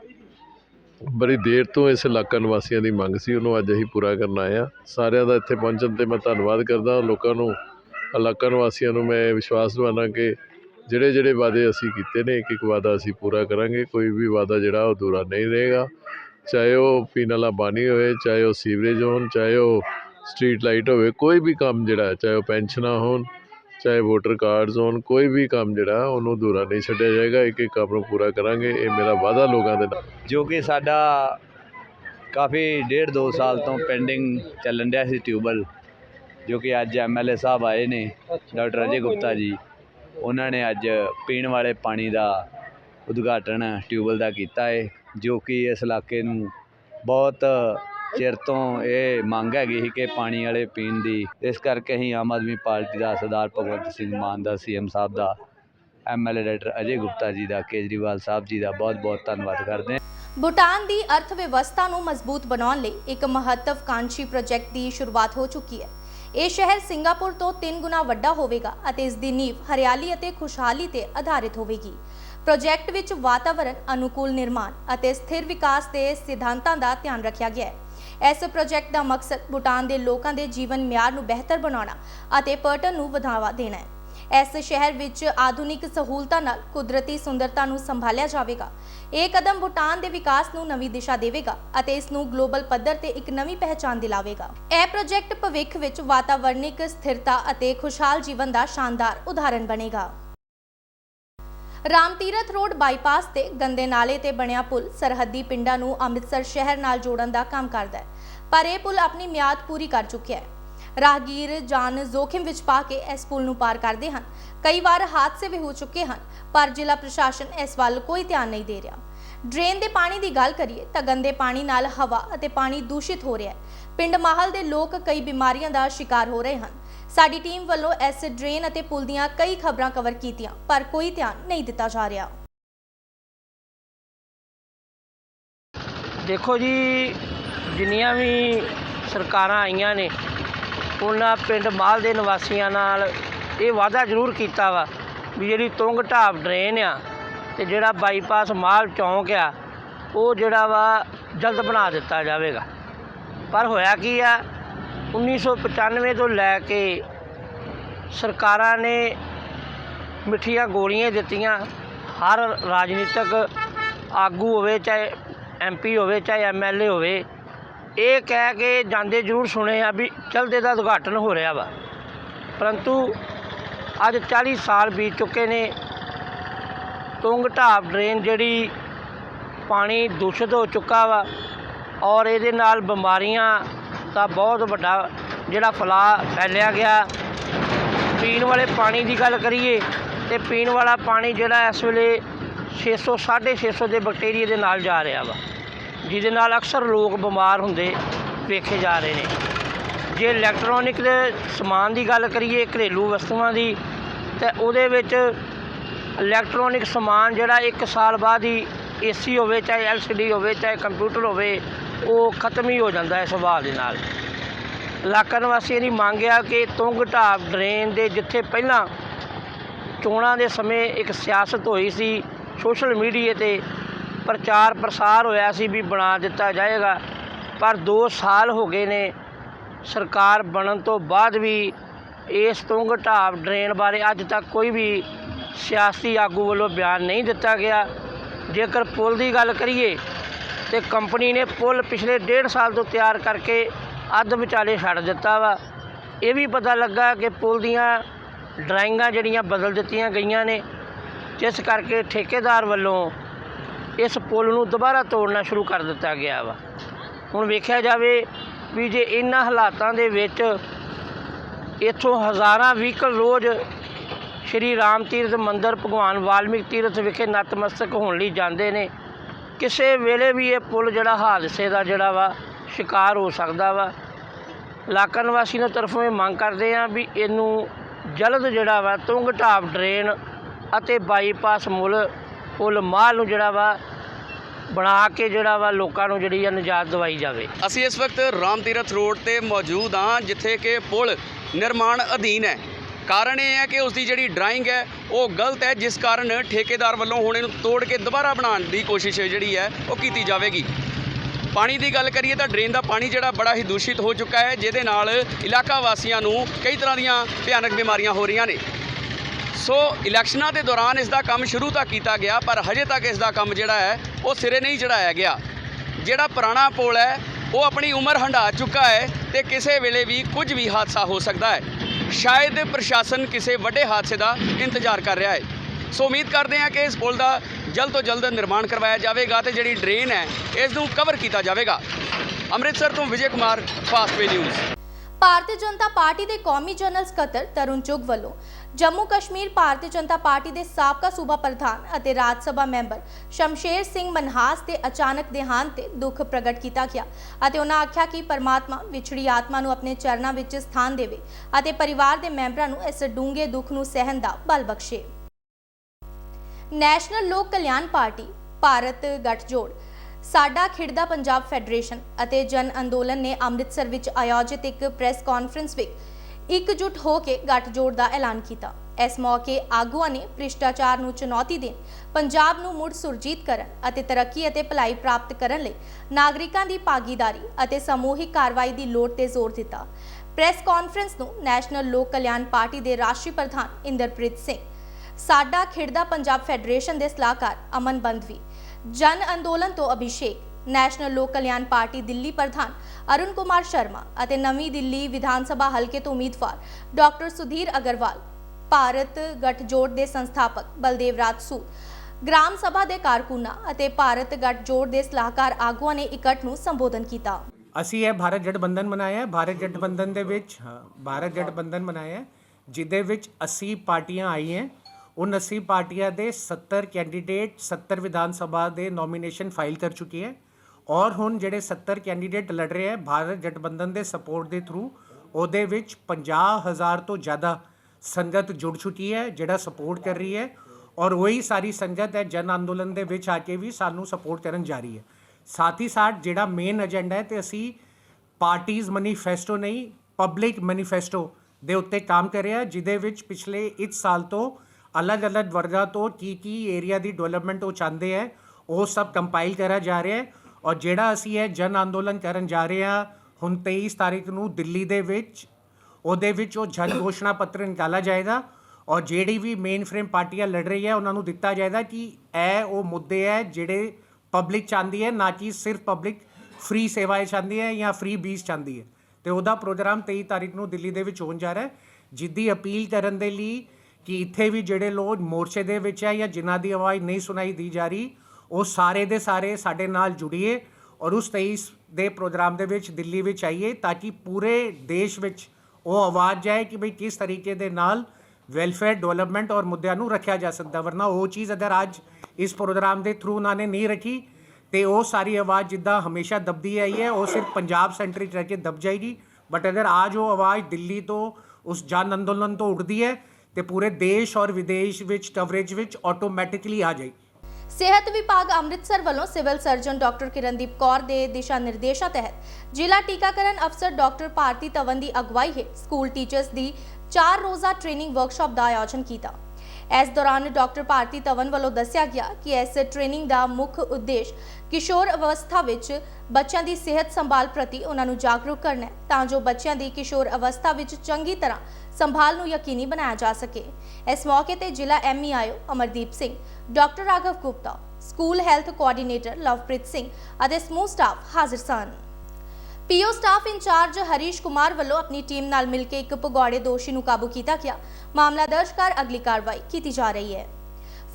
ਬੜੀ ਦੇਰ ਤੋਂ ਇਸ ਇਲਾਕਾ ਨਿਵਾਸੀਆਂ ਦੀ ਮੰਗ ਸੀ, ਉਹਨੂੰ ਅੱਜ ਅਸੀਂ ਪੂਰਾ ਕਰਨ ਆਏ ਆ। ਸਾਰਿਆਂ ਦਾ ਇੱਥੇ ਪਹੁੰਚਣ ਤੇ ਮੈਂ ਧੰਨਵਾਦ ਕਰਦਾ, ਲੋਕਾਂ ਨੂੰ, ਇਲਾਕਾ ਨਿਵਾਸੀਆਂ ਨੂੰ ਮੈਂ ਵਿਸ਼ਵਾਸ ਦਿਵਾਉਣਾ ਕਿ ਜਿਹੜੇ ਜਿਹੜੇ ਵਾਅਦੇ ਅਸੀਂ ਕੀਤੇ ਨੇ ਇੱਕ ਇੱਕ ਵਾਅਦਾ ਅਸੀਂ ਪੂਰਾ ਕਰਾਂਗੇ। ਕੋਈ ਵੀ ਵਾਅਦਾ ਜਿਹੜਾ, ਉਹ ਦੂਰਾ ਨਹੀਂ ਰਹੇਗਾ। ਚਾਹੇ ਉਹ ਪੀਣ ਵਾਲਾ ਪਾਣੀ ਹੋਵੇ, ਚਾਹੇ ਉਹ ਸੀਵਰੇਜ ਹੋਣ, ਚਾਹੇ ਉਹ ਸਟਰੀਟ ਲਾਈਟ ਹੋਵੇ, ਕੋਈ ਵੀ ਕੰਮ ਜਿਹੜਾ ਚਾਹੇ ਉਹ ਪੈਨਸ਼ਨਾਂ ਹੋਣ, ਚਾਹੇ ਵੋਟਰ ਕਾਰਡਸ ਹੋਣ, ਕੋਈ ਵੀ ਕੰਮ ਜਿਹੜਾ, ਉਹਨੂੰ ਅਧੂਰਾ ਨਹੀਂ ਛੱਡਿਆ ਜਾਏਗਾ। ਇੱਕ ਇੱਕ ਕੰਮ ਨੂੰ ਪੂਰਾ ਕਰਾਂਗੇ। ਇਹ ਮੇਰਾ ਵਾਅਦਾ ਲੋਕਾਂ ਦੇ ਨਾਲ। ਜੋ ਕਿ ਸਾਡਾ ਕਾਫੀ ਡੇਢ ਦੋ ਸਾਲ ਤੋਂ ਪੈਂਡਿੰਗ ਚੱਲਣ ਡਿਆ ਸੀ ਟਿਊਬਲ ਜੋ ਕਿ ਅੱਜ ਐਮਐਲਏ ਸਾਹਿਬ ਆਏ ਨੇ, ਡਾਕਟਰ ਅਜੇ ਗੁਪਤਾ ਜੀ। ਉਹਨਾਂ ਨੇ ਅੱਜ ਪੀਣ ਵਾਲੇ ਪਾਣੀ ਦਾ ਉਦਘਾਟਨ ਟਿਊਬਲ ਦਾ ਕੀਤਾ ਹੈ ਜੋ ਕਿ ਇਸ ਇਲਾਕੇ ਨੂੰ ਬਹੁਤ ਚਿਰ ਤੋਂ ਇਹ ਮੰਗ ਹੈਗੀ ਸੀ ਕਿ ਪਾਣੀ ਵਾਲੇ ਪੀਣ ਦੀ। ਇਸ ਕਰਕੇ ਅਸੀਂ ਆਮ ਆਦਮੀ ਪਾਰਟੀ ਦਾ ਸਰਦਾਰ ਭਗਵੰਤ ਸਿੰਘ ਮਾਨ ਦਾ ਸੀਐਮ ਸਾਹਿਬ ਦਾ ਐਮਐਲਏ ਡਾਕਟਰ ਅਜੇ ਗੁਪਤਾ ਜੀ ਦਾ, ਕੇਜਰੀਵਾਲ ਸਾਹਿਬ ਜੀ ਦਾ ਬਹੁਤ ਬਹੁਤ ਧੰਨਵਾਦ ਕਰਦੇ ਹਾਂ। ਭੂਟਾਨ ਦੀ ਅਰਥ ਵਿਵਸਥਾ ਨੂੰ ਮਜ਼ਬੂਤ ਬਣਾਉਣ ਲਈ ਇੱਕ ਮਹੱਤਵਕਾਂక్షੀ ਪ੍ਰੋਜੈਕਟ ਦੀ ਸ਼ੁਰੂਆਤ ਹੋ ਚੁੱਕੀ ਹੈ। ਇਹ ਸ਼ਹਿਰ ਸਿੰਗਾਪੁਰ ਤੋਂ 3 ਗੁਣਾ ਵੱਡਾ ਹੋਵੇਗਾ ਅਤੇ ਇਸ ਦੀ ਨੀਂਵ ਹਰਿਆਲੀ ਅਤੇ ਖੁਸ਼ਹਾਲੀ ਤੇ ਆਧਾਰਿਤ ਹੋਵੇਗੀ। ਪ੍ਰੋਜੈਕਟ ਵਿੱਚ ਵਾਤਾਵਰਣ ਅਨੁਕੂਲ ਨਿਰਮਾਣ ਅਤੇ ਸਥਿਰ ਵਿਕਾਸ ਦੇ ਸਿਧਾਂਤਾਂ ਦਾ ਧਿਆਨ ਰੱਖਿਆ ਗਿਆ ਹੈ। ਇਸ ਪ੍ਰੋਜੈਕਟ ਦਾ ਮਕਸਦ ਭੂਟਾਨ ਦੇ ਲੋਕਾਂ ਦੇ ਜੀਵਨ ਮਿਆਰ ਨੂੰ ਬਿਹਤਰ ਬਣਾਉਣਾ ਅਤੇ ਪਰਟਨ ਨੂੰ ਵਧਾਵਾ ਦੇਣਾ ਹੈ। ਇਸ ਸ਼ਹਿਰ ਵਿੱਚ ਆਧੁਨਿਕ ਸਹੂਲਤਾਂ ਨਾਲ ਕੁਦਰਤੀ ਸੁੰਦਰਤਾ ਨੂੰ ਸੰਭਾਲਿਆ ਜਾਵੇਗਾ। ਇਹ ਕਦਮ ਭੂਟਾਨ ਦੇ ਵਿਕਾਸ ਨੂੰ ਨਵੀਂ ਦਿਸ਼ਾ ਦੇਵੇਗਾ ਅਤੇ ਇਸ ਨੂੰ ਗਲੋਬਲ ਪੱਧਰ ਤੇ ਇੱਕ ਨਵੀਂ ਪਹਿਚਾਨ ਦਿਲਾਵੇਗਾ। ਇਹ ਪ੍ਰੋਜੈਕਟ ਭਵਿੱਖ ਵਿੱਚ ਵਾਤਾਵਰਣਿਕ ਸਥਿਰਤਾ ਅਤੇ ਖੁਸ਼ਹਾਲ ਜੀਵਨ ਦਾ ਸ਼ਾਨਦਾਰ ਉਦਾਹਰਣ ਬਣੇਗਾ। ਰਾਮਤੀਰਥ ਰੋਡ ਬਾਈਪਾਸ ਤੇ ਗੰਦੇ ਨਾਲੇ ਤੇ ਬਣਿਆ ਪੁਲ ਸਰਹੱਦੀ ਪਿੰਡਾਂ ਨੂੰ ਅੰਮ੍ਰਿਤਸਰ ਸ਼ਹਿਰ ਨਾਲ ਜੋੜਨ ਦਾ ਕੰਮ ਕਰਦਾ ਹੈ। ਪਰ ਇਹ ਪੁਲ ਆਪਣੀ ਮਿਆਦ ਪੂਰੀ ਕਰ ਚੁੱਕਿਆ ਹੈ। ਰਾਹਗੀਰ ਜਾਨ ਜ਼ੋਖਿਮ ਵਿੱਚ ਪਾ ਕੇ ਇਸ ਪੁਲ ਨੂੰ ਪਾਰ ਕਰਦੇ ਹਨ। ਕਈ ਵਾਰ ਹਾਦਸੇ ਵੀ ਹੋ ਚੁੱਕੇ ਹਨ, ਪਰ ਜ਼ਿਲ੍ਹਾ ਪ੍ਰਸ਼ਾਸਨ ਇਸ ਵੱਲ ਕੋਈ ਧਿਆਨ ਨਹੀਂ ਦੇ ਰਿਹਾ। ਡਰੇਨ ਦੇ ਪਾਣੀ ਦੀ ਗੱਲ ਕਰੀਏ ਤਾਂ ਗੰਦੇ ਪਾਣੀ ਨਾਲ ਹਵਾ ਅਤੇ ਪਾਣੀ ਦੂਸ਼ਿਤ ਹੋ ਰਿਹਾ ਹੈ। ਪਿੰਡ ਮਾਹਲ ਦੇ ਲੋਕ ਕਈ ਬਿਮਾਰੀਆਂ ਦਾ ਸ਼ਿਕਾਰ ਹੋ ਰਹੇ ਹਨ। ਸਾਡੀ ਟੀਮ ਵੱਲੋਂ ਇਸ ਡਰੇਨ ਅਤੇ ਪੁਲ ਦੀਆਂ ਕਈ ਖਬਰਾਂ ਕਵਰ ਕੀਤੀਆਂ, ਪਰ ਕੋਈ ਧਿਆਨ ਨਹੀਂ ਦਿੱਤਾ ਜਾ ਰਿਹਾ। ਦੇਖੋ ਜੀ, ਜਿੰਨੀਆਂ ਵੀ ਸਰਕਾਰਾਂ ਆਈਆਂ ਨੇ, ਉਹਨਾਂ ਪਿੰਡ ਮਾਲ ਦੇ ਨਿਵਾਸੀਆਂ ਨਾਲ ਇਹ ਵਾਅਦਾ ਜ਼ਰੂਰ ਕੀਤਾ ਵਾ ਵੀ ਜਿਹੜੀ ਤੁੰਗ ਢਾਬ ਡਰੇਨ ਆ ਤੇ ਜਿਹੜਾ ਬਾਈਪਾਸ ਮਾਲ ਚੌਂਕ ਆ, ਉਹ ਜਿਹੜਾ ਵਾ ਜਲਦ ਬਣਾ ਦਿੱਤਾ ਜਾਵੇਗਾ। ਪਰ ਹੋਇਆ ਕੀ ਆ 1995 ਤੋਂ ਲੈ ਕੇ ਸਰਕਾਰਾਂ ਨੇ ਮਿੱਠੀਆਂ ਗੋਲੀਆਂ ਦਿੱਤੀਆਂ। ਹਰ ਰਾਜਨੀਤਿਕ ਆਗੂ ਹੋਵੇ, ਚਾਹੇ ਐਮਪੀ ਹੋਵੇ, ਚਾਹੇ ਐਮਐਲਏ ਹੋਵੇ, ਇਹ ਕਹਿ ਕੇ ਜਾਂਦੇ ਜ਼ਰੂਰ ਸੁਣੇ ਆ ਵੀ ਚਲਦੇ ਦਾ ਉਦਘਾਟਨ ਹੋ ਰਿਹਾ ਵਾ। ਪਰੰਤੂ ਅੱਜ 40 ਸਾਲ ਬੀਤ ਚੁੱਕੇ ਨੇ। ਤੁੰਗ ਢਾਬ ਡਰੇਨ ਜਿਹੜੀ ਪਾਣੀ ਦੂਸ਼ਿਤ ਹੋ ਚੁੱਕਾ ਵਾ ਔਰ ਇਹਦੇ ਨਾਲ ਬਿਮਾਰੀਆਂ ਤਾਂ ਬਹੁਤ ਵੱਡਾ ਜਿਹੜਾ ਫੈਲਾਅ ਫੈਲਿਆ ਗਿਆ। ਪੀਣ ਵਾਲੇ ਪਾਣੀ ਦੀ ਗੱਲ ਕਰੀਏ ਤੇ ਪੀਣ ਵਾਲਾ ਪਾਣੀ ਜਿਹੜਾ ਇਸ ਵੇਲੇ 600 650 ਦੇ ਬੈਕਟੀਰੀਆ ਦੇ ਨਾਲ ਜਾ ਰਿਹਾ ਵਾ, ਜਿਹਦੇ ਨਾਲ ਅਕਸਰ ਲੋਕ ਬਿਮਾਰ ਹੁੰਦੇ ਵੇਖੇ ਜਾ ਰਹੇ ਨੇ। ਜੇ ਇਲੈਕਟ੍ਰੋਨਿਕ ਦੇ ਸਮਾਨ ਦੀ ਗੱਲ ਕਰੀਏ, ਘਰੇਲੂ ਵਸਤੂਆਂ ਦੀ, ਤਾਂ ਉਹਦੇ ਵਿੱਚ ਇਲੈਕਟ੍ਰੋਨਿਕ ਸਮਾਨ ਜਿਹੜਾ 1 ਸਾਲ ਬਾਅਦ ਹੀ ਏਸੀ ਹੋਵੇ, ਚਾਹੇ ਐਲਸੀਡੀ ਹੋਵੇ, ਚਾਹੇ ਕੰਪਿਊਟਰ ਹੋਵੇ ਉਹ ਖਤਮ ਹੀ ਹੋ ਜਾਂਦਾ ਹੈ ਸੁਭਾਅ ਦੇ ਨਾਲ। ਇਲਾਕਾ ਨਿਵਾਸੀਆਂ ਦੀ ਮੰਗ ਆ ਕਿ ਤੁੰਗ ਢਾਬ ਡਰੇਨ ਦੇ ਜਿੱਥੇ ਪਹਿਲਾਂ ਚੋਣਾਂ ਦੇ ਸਮੇਂ ਇੱਕ ਸਿਆਸਤ ਹੋਈ ਸੀ, ਸੋਸ਼ਲ ਮੀਡੀਆ ਤੇ ਪ੍ਰਚਾਰ ਪ੍ਰਸਾਰ ਹੋਇਆ ਸੀ ਵੀ ਬਣਾ ਦਿੱਤਾ ਜਾਏਗਾ। ਪਰ 2 ਸਾਲ ਹੋ ਗਏ ਨੇ ਸਰਕਾਰ ਬਣਨ ਤੋਂ ਬਾਅਦ ਵੀ ਇਸ ਤੁੰਗ ਢਾਬ ਡਰੇਨ ਬਾਰੇ ਅੱਜ ਤੱਕ ਕੋਈ ਵੀ ਸਿਆਸੀ ਆਗੂ ਵੱਲੋਂ ਬਿਆਨ ਨਹੀਂ ਦਿੱਤਾ ਗਿਆ। ਜੇਕਰ ਪੁਲ ਦੀ ਗੱਲ ਕਰੀਏ ਤੇ ਕੰਪਨੀ ਨੇ ਪੁਲ ਪਿਛਲੇ ਡੇਢ ਸਾਲ ਤੋਂ ਤਿਆਰ ਕਰਕੇ ਅੱਧ ਵਿਚਾਲੇ ਛੱਡ ਦਿੱਤਾ ਵਾ। ਇਹ ਵੀ ਪਤਾ ਲੱਗਾ ਕਿ ਪੁਲ ਦੀਆਂ ਡਰਾਇੰਗਾਂ ਜਿਹੜੀਆਂ ਬਦਲ ਦਿੱਤੀਆਂ ਗਈਆਂ ਨੇ, ਜਿਸ ਕਰਕੇ ਠੇਕੇਦਾਰ ਵੱਲੋਂ ਇਸ ਪੁਲ ਨੂੰ ਦੁਬਾਰਾ ਤੋੜਨਾ ਸ਼ੁਰੂ ਕਰ ਦਿੱਤਾ ਗਿਆ ਵਾ। ਹੁਣ ਵੇਖਿਆ ਜਾਵੇ ਵੀ ਜੇ ਇਹਨਾਂ ਹਾਲਾਤਾਂ ਦੇ ਵਿੱਚ ਇੱਥੋਂ ਹਜ਼ਾਰਾਂ ਵਹੀਕਲ ਰੋਜ਼ ਸ਼੍ਰੀ ਰਾਮ ਤੀਰਥ ਮੰਦਿਰ, ਭਗਵਾਨ ਵਾਲਮੀਕ ਤੀਰਥ ਵਿਖੇ ਨਤਮਸਤਕ ਹੋਣ ਲਈ ਜਾਂਦੇ ਨੇ ਕਿਸੇ ਵੇਲੇ ਵੀ ਇਹ ਪੁਲ ਜਿਹੜਾ ਹਾਦਸੇ ਦਾ ਜਿਹੜਾ ਵਾ ਸ਼ਿਕਾਰ ਹੋ ਸਕਦਾ ਵਾ। ਇਲਾਕਾ ਨਿਵਾਸੀ ਦੀ ਤਰਫੋਂ ਇਹ ਮੰਗ ਕਰਦੇ ਆ ਵੀ ਇਹਨੂੰ ਜਲਦ ਜਿਹੜਾ ਵਾ ਤੁੰਗ ਢਾਬ ਡਰੇਨ ਅਤੇ ਬਾਈਪਾਸ ਮੁੱਲ ਪੁਲ ਮਾਲ ਨੂੰ ਜਿਹੜਾ ਵਾ ਬਣਾ ਕੇ ਜਿਹੜਾ ਵਾ ਲੋਕਾਂ ਨੂੰ ਜਿਹੜੀ ਆ ਨਜਾਤ ਦਵਾਈ ਜਾਵੇ। ਅਸੀਂ ਇਸ ਵਕਤ ਰਾਮ ਤੀਰਥ ਰੋਡ ਤੇ ਮੌਜੂਦ ਹਾਂ, ਜਿੱਥੇ ਕਿ ਪੁਲ ਨਿਰਮਾਣ ਅਧੀਨ ਹੈ। ਕਾਰਨ ਇਹ ਹੈ ਕਿ ਉਸ ਦੀ ਜਿਹੜੀ ਡਰਾਇੰਗ ਹੈ, ਉਹ ਗਲਤ ਹੈ, ਜਿਸ ਕਾਰਨ ਠੇਕੇਦਾਰ ਵੱਲੋਂ ਹੁਣ ਇਹਨੂੰ ਤੋੜ ਕੇ ਦੁਬਾਰਾ ਬਣਾਉਣ ਦੀ ਕੋਸ਼ਿਸ਼ ਜਿਹੜੀ ਹੈ, ਉਹ ਕੀਤੀ ਜਾਵੇਗੀ। ਪਾਣੀ ਦੀ ਗੱਲ ਕਰੀਏ ਤਾਂ ਡਰੇਨ ਦਾ ਪਾਣੀ ਜਿਹੜਾ ਬੜਾ ਹੀ ਦੂਸ਼ਿਤ ਹੋ ਚੁੱਕਾ ਹੈ, ਜਿਹਦੇ ਨਾਲ ਇਲਾਕਾ ਵਾਸੀਆਂ ਨੂੰ ਕਈ ਤਰ੍ਹਾਂ ਦੀਆਂ ਭਿਆਨਕ ਬਿਮਾਰੀਆਂ ਹੋ ਰਹੀਆਂ ਨੇ। ਸੋ ਇਲੈਕਸ਼ਨਾਂ ਦੇ ਦੌਰਾਨ ਇਸ ਦਾ ਕੰਮ ਸ਼ੁਰੂ ਤਾਂ ਕੀਤਾ ਗਿਆ, ਪਰ ਹਜੇ ਤੱਕ ਇਸ ਦਾ ਕੰਮ ਜਿਹੜਾ ਹੈ, ਉਹ ਸਿਰੇ ਨਹੀਂ ਚੜਾਇਆ ਗਿਆ। ਜਿਹੜਾ ਪੁਰਾਣਾ ਪੁਲ ਹੈ, ਉਹ ਆਪਣੀ ਉਮਰ ਹੰਢਾ ਚੁੱਕਾ ਹੈ ਤੇ ਕਿਸੇ ਵੇਲੇ ਵੀ ਕੁਝ ਵੀ ਹਾਦਸਾ ਹੋ ਸਕਦਾ ਹੈ। ਸ਼ਾਇਦ ਪ੍ਰਸ਼ਾਸਨ ਕਿਸੇ ਵੱਡੇ ਹਾਦਸੇ ਦਾ ਇੰਤਜ਼ਾਰ ਕਰ ਰਿਹਾ ਹੈ। ਸੋ ਉਮੀਦ ਕਰਦੇ ਹਾਂ ਕਿ ਇਸ ਪੁਲ ਦਾ ਜਲਦ ਤੋਂ ਜਲਦ ਨਿਰਮਾਣ ਕਰਵਾਇਆ ਜਾਵੇਗਾ ਤੇ ਜਿਹੜੀ ਡਰੇਨ ਹੈ, ਇਸ ਨੂੰ ਕਵਰ ਕੀਤਾ ਜਾਵੇਗਾ। ਅੰਮ੍ਰਿਤਸਰ ਤੋਂ Vijay Kumar Fastway News Bharatiya Janata Party ਦੇ ਕੌਮੀ ਜਨਰਲ ਸਕੱਤਰ ਤਰੁਣ ਚੁਗ ਵੱਲੋਂ ਜੰਮੂ ਕਸ਼ਮੀਰ ਭਾਰਤੀ ਜਨਤਾ ਪਾਰਟੀ ਦੇ ਸਾਬਕਾ ਸੂਬਾ ਪ੍ਰਧਾਨ ਅਤੇ ਰਾਜ ਸਭਾ ਮੈਂਬਰ ਸ਼ਮਸ਼ੇਰ ਸਿੰਘ ਮਨਹਾਸ ਦੇ ਅਚਾਨਕ ਦੇਹਾਂਤ ਤੇ ਦੁੱਖ ਪ੍ਰਗਟ ਕੀਤਾ ਗਿਆ ਅਤੇ ਉਹਨਾਂ ਆਖਿਆ ਕਿ ਪਰਮਾਤਮਾ ਵਿਛੜੀ ਆਤਮਾ ਨੂੰ ਆਪਣੇ ਚਰਨਾਂ ਵਿੱਚ ਸਥਾਨ ਦੇਵੇ ਅਤੇ ਪਰਿਵਾਰ ਦੇ ਮੈਂਬਰਾਂ ਨੂੰ ਇਸ ਡੂੰਘੇ ਦੁੱਖ ਨੂੰ ਸਹਿਣ ਦਾ ਬਲ ਬਖਸ਼ੇ। ਨੈਸ਼ਨਲ ਲੋਕ ਕਲਿਆਣ ਪਾਰਟੀ, ਭਾਰਤ ਗੱਠਜੋੜ ਸਾਡਾ ਖਿੜਦਾ ਪੰਜਾਬ ਫੈਡਰੇਸ਼ਨ ਅਤੇ ਜਨ ਅੰਦੋਲਨ ਨੇ ਅੰਮ੍ਰਿਤਸਰ ਵਿੱਚ ਆਯੋਜਿਤ ਇੱਕ ਪ੍ਰੈਸ ਕਾਨਫਰੰਸ ਵਿੱਚ ਇਕਜੁੱਟ ਹੋ ਕੇ ਗੱਠਜੋੜ ਦਾ ਐਲਾਨ ਕੀਤਾ। ਇਸ ਮੌਕੇ ਆਗੂਆਂ ਨੇ ਭ੍ਰਿਸ਼ਟਾਚਾਰ ਨੂੰ ਚੁਣੌਤੀ ਦੇਣ, ਪੰਜਾਬ ਨੂੰ ਮੁੜ ਸੁਰਜੀਤ ਕਰਨ ਅਤੇ ਤਰੱਕੀ ਅਤੇ ਭਲਾਈ ਪ੍ਰਾਪਤ ਕਰਨ ਲਈ ਨਾਗਰਿਕਾਂ ਦੀ ਭਾਗੀਦਾਰੀ ਅਤੇ ਸਮੂਹਿਕ ਕਾਰਵਾਈ ਦੀ ਲੋੜ ਤੇ ਜ਼ੋਰ ਦਿੱਤਾ। ਪ੍ਰੈਸ ਕਾਨਫਰੰਸ ਨੂੰ ਨੈਸ਼ਨਲ ਲੋਕ ਕਲਿਆਣ ਪਾਰਟੀ ਦੇ ਰਾਸ਼ਟਰੀ ਪ੍ਰਧਾਨ ਇੰਦਰਪ੍ਰੀਤ ਸਿੰਘ, ਸਾਡਾ ਖਿੜਦਾ ਪੰਜਾਬ ਫੈਡਰੇਸ਼ਨ ਦੇ ਸਲਾਹਕਾਰ ਅਮਨ ਬੰਦਵੀ ਜਨ ਅੰਦੋਲਨ ਤੋਂ ਅਭਿਸ਼ੇਕ ਨੈਸ਼ਨਲ ਲੋਕ ਕਲਿਆਣ ਪਾਰਟੀ ਦਿੱਲੀ ਪ੍ਰਧਾਨ ਅਰੁਣ ਕੁਮਾਰ ਸ਼ਰਮਾ ਅਤੇ ਨਵੀਂ ਦਿੱਲੀ ਵਿਧਾਨ ਸਭਾ ਹਲਕੇ ਤੋਂ ਉਮੀਦਵਾਰ ਡਾਕਟਰ ਸੁਧੀਰ ਅਗਰਵਾਲ ਭਾਰਤ ਗੱਠਜੋੜ ਦੇ ਸੰਸਥਾਪਕ ਬਲਦੇਵ ਰਾਜ ਸੂਦ ਗ੍ਰਾਮ ਸਭਾ ਦੇ ਕਾਰਕੁਨਾਂ ਅਤੇ ਭਾਰਤ ਗੱਠਜੋੜ ਦੇ ਸਲਾਹਕਾਰ ਆਗੂਆਂ ਨੇ ਇਕੱਠ ਨੂੰ ਸੰਬੋਧਨ ਕੀਤਾ ਅਸੀਂ ਇਹ ਭਾਰਤ ਜਥਬੰਧਨ ਮਨਾਇਆ ਹੈ। ਭਾਰਤ ਜਥਬੰਧਨ ਦੇ ਵਿੱਚ ਭਾਰਤ ਜਥਬੰਧਨ ਮਨਾਇਆ ਹੈ, ਜਿਹਦੇ ਵਿੱਚ 80 ਪਾਰਟੀਆਂ ਆਈਆਂ ਉਨ 80 ਪਾਰਟੀਆਂ ਦੇ 70 ਕੈਂਡੀਡੇਟ 70 ਵਿਧਾਨ ਸਭਾ ਦੇ ਨੋਮੀਨੇਸ਼ਨ ਫਾਈਲ ਕਰ ਚੁੱਕੀ ਹੈ ਔਰ ਹੁਣ ਜਿਹੜੇ 70 ਕੈਂਡੀਡੇਟ ਲੜ ਰਹੇ ਹੈ ਭਾਰਤ ਜਥਬੰਧਨ ਦੇ ਸਪੋਰਟ ਦੇ ਥਰੂ ਉਹਦੇ ਵਿੱਚ 50000 ਤੋਂ ਜ਼ਿਆਦਾ ਸੰਗਤ ਜੁੜ ਚੁੱਕੀ ਹੈ, ਜਿਹੜਾ ਸਪੋਰਟ ਕਰ ਰਹੀ ਹੈ। ਔਰ ਉਹੀ ਸਾਰੀ ਸੰਗਤ ਹੈ, ਜਨ ਅੰਦੋਲਨ ਦੇ ਵਿੱਚ ਆ ਕੇ ਵੀ ਸਾਨੂੰ ਸਪੋਰਟ ਕਰਨ ਜਾ ਰਹੀ ਹੈ। ਸਾਥ ਹੀ ਸਾਥ ਜਿਹੜਾ ਮੇਨ ਏਜੰਡਾ ਹੈ ਤੇ ਅਸੀਂ ਪਾਰਟੀਜ਼ ਮੈਨੀਫੈਸਟੋ ਨਹੀਂ ਪਬਲਿਕ ਮੈਨੀਫੈਸਟੋ ਦੇ ਉੱਤੇ ਕੰਮ ਕਰ ਰਿਹਾ ਜਿਹਦੇ ਵਿੱਚ ਪਿਛਲੇ ਇੱਕ ਸਾਲ ਤੋਂ ਅਲੱਗ-ਅਲੱਗ ਵਰਗਾਂ ਤੋਂ ਕੀ ਕੀ ਏਰੀਆ ਦੀ ਡਿਵੈਲਪਮੈਂਟ ਉਹ ਚਾਹੁੰਦੇ ਹੈ, ਉਹ ਸਭ ਕੰਪਾਈਲ ਕਰਿਆ ਜਾ ਰਿਹਾ ਹੈ। ਔਰ ਜਿਹੜਾ ਅਸੀਂ ਇਹ ਜਨ ਅੰਦੋਲਨ ਕਰਨ ਜਾ ਰਹੇ ਹਾਂ ਹੁਣ 23 ਤਾਰੀਖ ਨੂੰ ਦਿੱਲੀ ਦੇ ਵਿੱਚ, ਉਹਦੇ ਵਿੱਚ ਉਹ ਜਨ ਘੋਸ਼ਣਾ ਪੱਤਰ ਨਿਕਾਲਾ ਜਾਏਗਾ ਔਰ ਜਿਹੜੀ ਵੀ ਮੇਨ ਫਰੇਮ ਪਾਰਟੀਆਂ ਲੜ ਰਹੀ ਹੈ, ਉਹਨਾਂ ਨੂੰ ਦਿੱਤਾ ਜਾਏਗਾ ਕਿ ਇਹ ਉਹ ਮੁੱਦੇ ਹੈ ਜਿਹੜੇ ਪਬਲਿਕ ਚਾਹੁੰਦੀ ਹੈ, ਨਾ ਕਿ ਸਿਰਫ ਪਬਲਿਕ ਫ੍ਰੀ ਸੇਵਾएं ਚਾਹੁੰਦੀ ਹੈ ਜਾਂ ਫ੍ਰੀ ਬੀਜ ਚਾਹੁੰਦੀ ਹੈ। ਤੇ ਉਹਦਾ ਪ੍ਰੋਗਰਾਮ 23 ਤਾਰੀਖ ਨੂੰ ਦਿੱਲੀ ਦੇ ਵਿੱਚ ਹੋਣ ਜਾ ਰਿਹਾ ਹੈ, ਜਿੱਦੀ ਅਪੀਲ ਕਰਨ ਦੇ ਲਈ ਕਿ ਇੱਥੇ ਵੀ ਜਿਹੜੇ ਲੋਕ ਮੋਰਚੇ ਦੇ ਵਿੱਚ ਹੈ ਜਾਂ ਜਿਨ੍ਹਾਂ ਦੀ ਆਵਾਜ਼ ਨਹੀਂ ਸੁਣਾਈ ਦੀ ਜਾ ਰਹੀ ਉਹ ਸਾਰੇ ਦੇ ਸਾਰੇ ਸਾਡੇ ਨਾਲ ਜੁੜੀਏ ਔਰ ਉਸ 23 ਦੇ ਪ੍ਰੋਗਰਾਮ ਦੇ ਵਿੱਚ ਦਿੱਲੀ ਵਿੱਚ ਆਈਏ ਤਾਂ ਕਿ ਪੂਰੇ ਦੇਸ਼ ਵਿੱਚ ਉਹ ਆਵਾਜ਼ ਜਾਏ ਕਿ ਭਈ ਕਿਸ ਤਰੀਕੇ ਦੇ ਨਾਲ ਵੈਲਫੇਅਰ ਡਿਵੈਲਪਮੈਂਟ ਔਰ ਮੁੱਦਿਆਂ ਨੂੰ ਰੱਖਿਆ ਜਾ ਸਕਦਾ, ਵਰਨਾ ਉਹ ਚੀਜ਼ ਅਗਰ ਅੱਜ ਇਸ ਪ੍ਰੋਗਰਾਮ ਦੇ ਥਰੂ ਉਹਨਾਂ ਨੇ ਨਹੀਂ ਰੱਖੀ, ਤੇ ਉਹ ਸਾਰੀ ਆਵਾਜ਼ ਜਿੱਦਾਂ ਹਮੇਸ਼ਾ ਦਬਦੀ ਆਈ ਹੈ, ਉਹ ਸਿਰਫ ਪੰਜਾਬ ਸੈਂਟਰ 'ਚ ਰਹਿ ਕੇ ਦਬ ਜਾਏਗੀ ਬਟ ਅਗਰ ਅੱਜ ਉਹ ਆਵਾਜ਼ ਦਿੱਲੀ ਤੋਂ ਉਸ ਜਨ ਅੰਦੋਲਨ ਤੋਂ ਉੱਠਦੀ ਹੈ, ਤੇ ਪੂਰੇ ਦੇਸ਼ ਔਰ ਵਿਦੇਸ਼ ਵਿੱਚ ਕਵਰੇਜ ਵਿੱਚ ਆਟੋਮੈਟਿਕਲੀ ਆ ਜਾਏਗੀ। ਸਿਹਤ ਵਿਭਾਗ ਅੰਮ੍ਰਿਤਸਰ ਵੱਲੋਂ civil surgeon doctor Kirandeep Kaur ਦੇ ਦਿਸ਼ਾ ਨਿਰਦੇਸ਼ਾਂ ਤਹਿਤ ਜ਼ਿਲ੍ਹਾ ਟੀਕਾਕਰਨ ਅਫਸਰ ਡਾਕਟਰ ਭਾਰਤੀ ਤਵਨ ਦੀ ਅਗਵਾਈ ਹੇਠ ਸਕੂਲ ਟੀਚਰਸ ਦੀ 4 ਰੋਜ਼ਾ ਟ੍ਰੇਨਿੰਗ ਵਰਕਸ਼ਾਪ ਦਾ ਆਯੋਜਨ ਕੀਤਾ। ਇਸ ਦੌਰਾਨ ਡਾਕਟਰ ਭਾਰਤੀ ਤਵਨ ਵੱਲੋਂ ਦੱਸਿਆ ਗਿਆ ਕਿ ਇਸ ਟ੍ਰੇਨਿੰਗ ਦਾ ਮੁੱਖ ਉਦੇਸ਼ ਕਿਸ਼ੋਰ ਅਵਸਥਾ ਵਿੱਚ ਬੱਚਿਆਂ ਦੀ ਸਿਹਤ ਸੰਭਾਲ ਪ੍ਰਤੀ ਉਹਨਾਂ ਨੂੰ ਜਾਗਰੂਕ ਕਰਨਾ ਹੈ, ਤਾਂ ਜੋ ਬੱਚਿਆਂ ਦੀ ਕਿਸ਼ੋਰ ਅਵਸਥਾ ਵਿੱਚ ਚੰਗੀ ਤਰ੍ਹਾਂ ਸੰਭਾਲ ਨੂੰ ਯਕੀਨੀ ਬਣਾਇਆ ਜਾ ਸਕੇ। ਇਸ ਮੌਕੇ ਤੇ ਜ਼ਿਲ੍ਹਾ MEIO Amardeep Singh, doctor Raghav Gupta, school health coordinator Lovepreet Singh ਅਤੇ ਸਮੂਹ ਸਟਾਫ ਹਾਜ਼ਰ ਸਨ। ਪੀਓ ਸਟਾਫ ਇੰਚਾਰਜ ਹਰੀਸ਼ ਕੁਮਾਰ ਵੱਲੋਂ ਆਪਣੀ ਟੀਮ ਨਾਲ ਮਿਲ ਕੇ ਇੱਕ ਭਗੌੜੇ ਦੋਸ਼ੀ ਨੂੰ ਕਾਬੂ ਕੀਤਾ ਗਿਆ। ਮਾਮਲਾ ਦਰਜ ਕਰ ਅਗਲੀ ਕਾਰਵਾਈ ਕੀਤੀ ਜਾ ਰਹੀ ਹੈ।